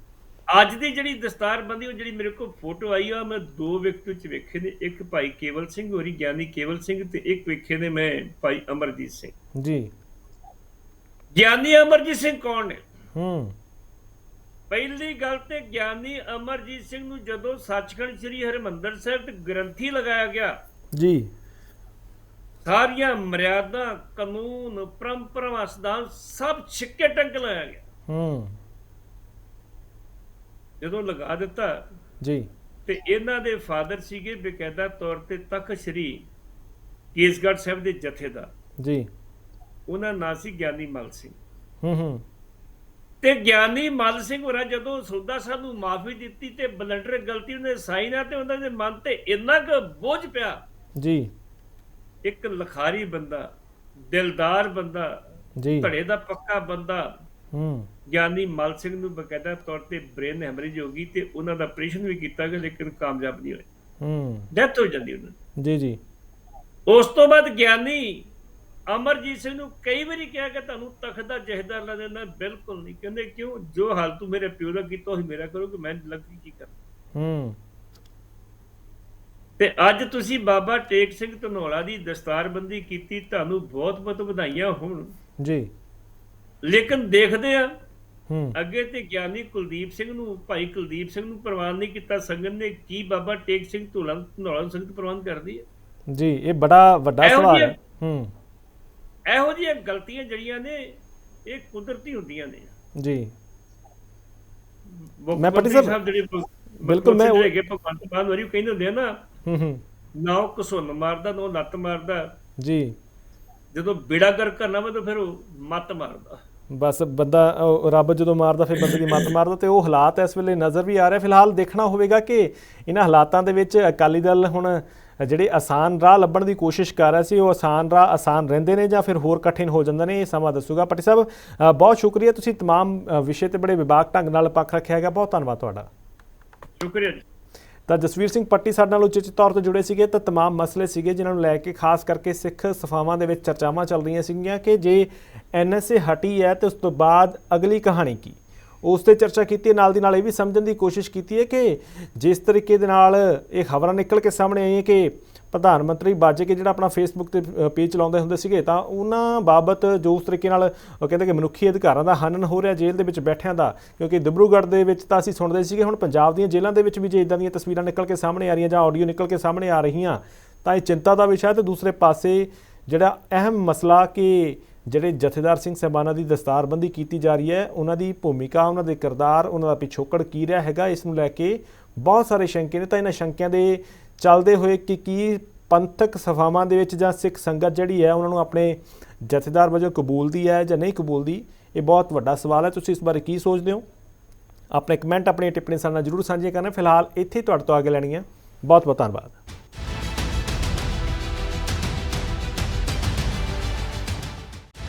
ਅੱਜ ਦੀ ਜਿਹੜੀ ਦਸਤਾਰਬੰਦੀ ਉਹ ਜਿਹੜੀ ਮੇਰੇ ਕੋਲ ਫੋਟੋ ਆਈ ਆ ਮੈਂ ਦੋ ਵਿਅਕਤੀ ਚ ਵੇਖੇ ਨੇ ਇੱਕ ਭਾਈ ਕੇਵਲ ਸਿੰਘ ਹੋਰੀ ਗਿਆਨੀ ਕੇਵਲ ਸਿੰਘ ਤੇ ਇੱਕ ਵੇਖੇ ਨੇ ਮੈਂ ਭਾਈ ਅਮਰਜੀਤ ਸਿੰਘ। ਜੀ। ਗਿਆਨੀ ਅਮਰਜੀਤ ਸਿੰਘ ਕੌਣ ਨੇ? ਹੂੰ। ਪਹਿਲੀ ਗੱਲ ਤੇ ਗਿਆਨੀ ਅਮਰਜੀਤ ਸਿੰਘ ਨੂੰ ਜਦੋਂ ਸੱਚਖੰਡ ਸ੍ਰੀ ਹਰਿਮੰਦਰ ਸਾਹਿਬ ਤੇ ਗ੍ਰੰਥੀ ਲਗਾਇਆ ਗਿਆ ਜੀ। ਸਾਰੀਆਂ ਮਰਿਆਦਾ ਕਾਨੂੰਨ ਪਰੰਪਰਾਵਾਂ ਸਿਧਾਂਤ ਸਭ ਛਿੱਕੇ ਟੰਗ ਲਾਇਆ ਗਿਆ। ਹੂੰ। ਜਦੋਂ ਲਗਾ ਦਿੱਤਾ ਜੀ। ਤੇ ਇਹਨਾਂ ਦੇ ਫਾਦਰ ਸੀਗੇ ਬਕਾਇਦਾ ਤੌਰ ਤੇ ਤਖਤ ਸ੍ਰੀ ਕੇਸਗੜ੍ਹ ਸਾਹਿਬ ਦੇ ਜਥੇਦਾਰ। ਜੀ। ਉਹਨਾਂ ਨਾਂ ਸੀ ਗਿਆਨੀ ਮਲ ਸਿੰਘ। ਹੂੰ ਹੂੰ। ਤੇ ਗਿਆਨੀ ਮਲ ਸਿੰਘ ਹੋਰਾਂ ਜਦੋਂ ਸੌਦਾ ਸਾਹਿਬ ਨੂੰ ਮਾਫੀ ਦਿੱਤੀ ਤੇ ਬਲੰਡਰ ਗਲਤੀ ਉਹਨੇ ਸਾਈ ਨਾ ਤੇ ਉਹਨਾਂ ਦੇ ਮਨ ਤੇ ਇੰਨਾ ਕੁ ਬੋਝ ਪਿਆ। ਜੀ। ਇੱਕ ਲਖਾਰੀ ਬੰਦਾ ਦਿਲਦਾਰ ਬੰਦਾ ਜੀ। ਧੜੇ ਦਾ ਪੱਕਾ ਬੰਦਾ। ਹੂੰ। ਗਿਆਨੀ ਮਲ ਸਿੰਘ ਨੂੰ ਬਕਾਇਦਾ ਤੌਰ ਤੇ ਬ੍ਰੇਨ ਹੈਮਰੇਜ ਹੋ ਗਈ ਤੇ ਉਹਨਾਂ ਦਾ ਆਪਰੇਸ਼ਨ ਵੀ ਕੀਤਾ ਗਿਆ ਲੇਕਿਨ ਕਾਮਯਾਬ ਨਹੀਂ ਹੋਇਆ ਹੂੰ। ਡੈਥ ਹੋ ਜਾਂਦੀ ਉਹਨਾਂ ਦੀ। ਜੀ ਜੀ। ਉਸ ਤੋਂ ਬਾਅਦ ਗਿਆਨੀ ਅਮਰਜੀਤ ਸਿੰਘ ਨੂੰ ਕਈ ਵਾਰੀ ਕਿਹਾ ਕਿ ਤੁਹਾਨੂੰ ਤਖਤ ਦਾ ਜਹੇਦਾਰ ਲਾ ਦੇਣਾ ਬਿਲਕੁਲ ਨਹੀਂ। ਕਹਿੰਦੇ ਕਿਉਂ? ਜੋ ਹਾਲ ਤੂੰ ਮੇਰੇ ਪਿਓ ਦਾ ਕੀਤਾ ਉਹ ਮੇਰਾ ਕਰੋ ਕਿ ਮੈਂ ਲੱਗ ਕੇ ਕਰਾਂ? ਹੂੰ। ਤੇ ਅੱਜ ਤੁਸੀਂ ਬਾਬਾ ਟੇਕ ਸਿੰਘ ਧਨੌਲਾ ਦੀ ਦਸਤਾਰਬੰਦੀ ਕੀਤੀ ਤੁਹਾਨੂੰ ਬਹੁਤ ਬਹੁਤ ਵਧਾਈਆਂ ਹੋਣ। ਜੀ। ਲੇਕਿਨ ਦੇਖਦੇ ਆ ਹੂੰ। ਅੱਗੇ ਤੇ ਗਿਆਨੀ ਕੁਲਦੀਪ ਸਿੰਘ ਨੂੰ ਭਾਈ ਕੁਲਦੀਪ ਸਿੰਘ ਨੂੰ ਪ੍ਰਵਾਨ ਨਹੀਂ ਕੀਤਾ ਸੰਗਤ ਨੇ ਕੀ ਬਾਬਾ ਟੇਕ ਸਿੰਘ ਧੌਲਾ ਧਨੌਲਾ ਨੂੰ ਸੰਗਤ ਪ੍ਰਵਾਨ ਕਰਦੀ ਹੈ? ਜੀ ਇਹ ਬੜਾ ਵੱਡਾ ਸਵਾਲ ਹੈ। ਹੂੰ। ਇਹੋ ਜਿਹੀਆਂ ਗਲਤੀਆਂ ਜਿਹੜੀਆਂ ਨੇ ਇਹ ਕੁਦਰਤੀ ਹੁੰਦੀਆਂ ਨੇ। ਜੀ। ਮੈਂ ਪੱਟੀ ਸਾਹਿਬ- ਜਿਹੜੇ ਬਿਲਕੁਲ ਮੈਂ ਉਹ- ਹੈਗੇ ਭਗਵੰਤ ਮਾਨ ਵਾਰੀ ਉਹ ਕਹਿੰਦੇ ਹੁੰਦੇ ਆ ਨਾ ਹੂੰ ਹੂੰ। ਨਾ ਉਹ ਘਸੁੰਨ ਮਾਰਦਾ ਨਾ ਉਹ ਲੱਤ ਮਾਰਦਾ। ਜੀ। ਜਦੋਂ ਬੇੜਾ ਕਰ ਕਰਨਾ ਵਾ ਤਾਂ ਫਿਰ ਉਹ ਮੱਤ ਮਾਰਦਾ। ਬਸ ਬੰਦਾ ਰੱਬ ਜਦੋਂ ਮਾਰਦਾ ਫਿਰ ਬੰਦੇ ਦੀ ਮੱਤ ਮਾਰਦਾ ਤੇ ਉਹ ਹਾਲਾਤ ਇਸ ਵੇਲੇ ਨਜ਼ਰ ਵੀ ਆ ਰਿਹਾ ਫਿਲਹਾਲ ਦੇਖਣਾ ਹੋਵੇਗਾ ਕਿ ਇਹਨਾਂ ਹਾਲਾਤਾਂ ਦੇ ਵਿੱਚ ਅਕਾਲੀ ਦਲ ਹੁਣ ਜਿਹੜੇ ਆਸਾਨ ਰਾਹ ਲੱਭਣ ਦੀ ਕੋਸ਼ਿਸ਼ ਕਰ ਰਿਹਾ ਸੀ ਉਹ ਆਸਾਨ ਰਾਹ ਆਸਾਨ ਰਹਿੰਦੇ ਨੇ ਜਾਂ ਫਿਰ ਹੋਰ ਕਠਿਨ ਹੋ ਜਾਂਦੇ ਨੇ ਇਹ ਸਮਾਂ ਦੱਸੂਗਾ ਪੱਟੀ ਸਾਹਿਬ ਅ, ਬਹੁਤ ਸ਼ੁਕਰੀਆ ਤੁਸੀਂ तमाम ਅ, ਵਿਸ਼ੇ ਤੇ ਬੜੇ ਵਿਭਾਗ ਢੰਗ ਨਾਲ ਪੱਖ ਰੱਖਿਆ ਹੈਗਾ ਬਹੁਤ ਧੰਨਵਾਦ ਤੁਹਾਡਾ ਸ਼ੁਕਰੀਆ ਜੀ ਤਾਂ ਜਸਵੀਰ ਸਿੰਘ ਪੱਟੀ ਸਾਡੇ ਨਾਲ ਉਚਿਤ ਤੌਰ ਤੇ ਜੁੜੇ ਸੀਗੇ ਤਾਂ तमाम ਮਸਲੇ ਸੀਗੇ ਜਿਨ੍ਹਾਂ ਨੂੰ ਲੈ ਕੇ ਖਾਸ ਕਰਕੇ ਸਿੱਖ ਸਫਾਵਾਂ ਦੇ ਵਿੱਚ ਚਰਚਾਵਾਂ ਚੱਲ ਰਹੀਆਂ ਸੀਗੀਆਂ ਕਿ ਜੇ ਐਨਐਸਏ ਹਟੀ ਹੈ ਤੇ ਉਸ ਤੋਂ ਬਾਅਦ ਅਗਲੀ ਕਹਾਣੀ ਕੀ ਉਸ ਤੇ ਚਰਚਾ ਕੀਤੀ ਹੈ, ਨਾਲ ਦੀ ਨਾਲ ਇਹ ਵੀ ਸਮਝਣ ਦੀ ਕੋਸ਼ਿਸ਼ ਕੀਤੀ ਹੈ ਕਿ ਜਿਸ ਤਰੀਕੇ ਦੇ ਨਾਲ ਇਹ ਖਬਰਾਂ ਨਿਕਲ ਕੇ ਸਾਹਮਣੇ ਆਈਆਂ ਕਿ ਪ੍ਰਧਾਨ ਮੰਤਰੀ ਬਾਜੇ ਕੇ ਜਿਹੜਾ ਆਪਣਾ ਫੇਸਬੁੱਕ ਤੇ ਪੇਜ ਚਲਾਉਂਦੇ ਹੁੰਦੇ ਸੀਗੇ ਤਾਂ ਉਹਨਾਂ ਬਾਬਤ ਜੋ ਉਸ ਤਰੀਕੇ ਨਾਲ ਕਹਿੰਦੇ ਕਿ ਮਨੁੱਖੀ ਅਧਿਕਾਰਾਂ ਦਾ ਹਨਨ ਹੋ ਰਿਹਾ ਜੇਲ੍ਹ ਦੇ ਵਿੱਚ ਬੈਠਿਆਂ ਦਾ ਕਿਉਂਕਿ ਦਿਬਰੂਗੜ੍ਹ ਦੇ ਵਿੱਚ ਤਾਂ ਅਸੀਂ ਸੁਣਦੇ ਸੀਗੇ ਹੁਣ ਪੰਜਾਬ ਦੀਆਂ ਜੇਲ੍ਹਾਂ ਦੇ ਵਿੱਚ ਵੀ ਜੇ ਇਦਾਂ ਦੀਆਂ ਤਸਵੀਰਾਂ ਨਿਕਲ ਕੇ ਸਾਹਮਣੇ ਆ ਰਹੀਆਂ ਜਾਂ ਆਡੀਓ ਨਿਕਲ ਕੇ ਸਾਹਮਣੇ ਆ ਰਹੀਆਂ ਤਾਂ ਇਹ ਚਿੰਤਾ ਦਾ ਵਿਸ਼ਾ ਹੈ। ਤੇ ਦੂਸਰੇ ਪਾਸੇ ਜਿਹੜਾ ਅਹਿਮ ਮਸਲਾ ਕਿ ਜਿਹੜੇ ਜਥੇਦਾਰ ਸਿੰਘ ਸਾਹਿਬਾਨਾਂ ਦੀ ਦਸਤਾਰਬੰਦੀ ਕੀਤੀ ਜਾ ਰਹੀ ਹੈ, ਉਹਨਾਂ ਦੀ ਭੂਮਿਕਾ, ਉਹਨਾਂ ਦੇ ਕਿਰਦਾਰ, ਉਹਨਾਂ ਦਾ ਪਿਛੋਕੜ ਕੀ ਰਿਹਾ ਹੈਗਾ, ਇਸ ਨੂੰ ਲੈ ਕੇ ਬਹੁਤ ਸਾਰੇ ਸ਼ੰਕੇ ਨੇ। ਤਾਂ ਇਹਨਾਂ ਸ਼ੰਕਿਆਂ ਦੇ ਚੱਲਦੇ ਹੋਏ ਕਿ ਕੀ ਪੰਥਕ ਸਫਾਵਾਂ ਦੇ ਵਿੱਚ ਜਾਂ ਸਿੱਖ ਸੰਗਤ ਜਿਹੜੀ ਹੈ, ਉਹਨਾਂ ਨੂੰ ਆਪਣੇ ਜਥੇਦਾਰ ਵਜੋਂ ਕਬੂਲਦੀ ਹੈ ਜਾਂ ਨਹੀਂ ਕਬੂਲਦੀ, ਇਹ ਬਹੁਤ ਵੱਡਾ ਸਵਾਲ ਹੈ। ਤੁਸੀਂ ਇਸ ਬਾਰੇ ਕੀ ਸੋਚਦੇ ਹੋ? ਆਪਣੇ ਕਮੈਂਟ ਆਪਣੀ ਟਿੱਪਣੀ ਸਾਡੇ ਨਾਲ ਜਰੂਰ ਸਾਂਝੇ ਕਰਨਾ। ਫਿਲਹਾਲ ਇੱਥੇ ਤੁਹਾਡੇ ਤੋਂ ਅੱਗੇ ਲੈਣੀ ਹੈ। ਬਹੁਤ ਬਹੁਤ ਧੰਨਵਾਦ।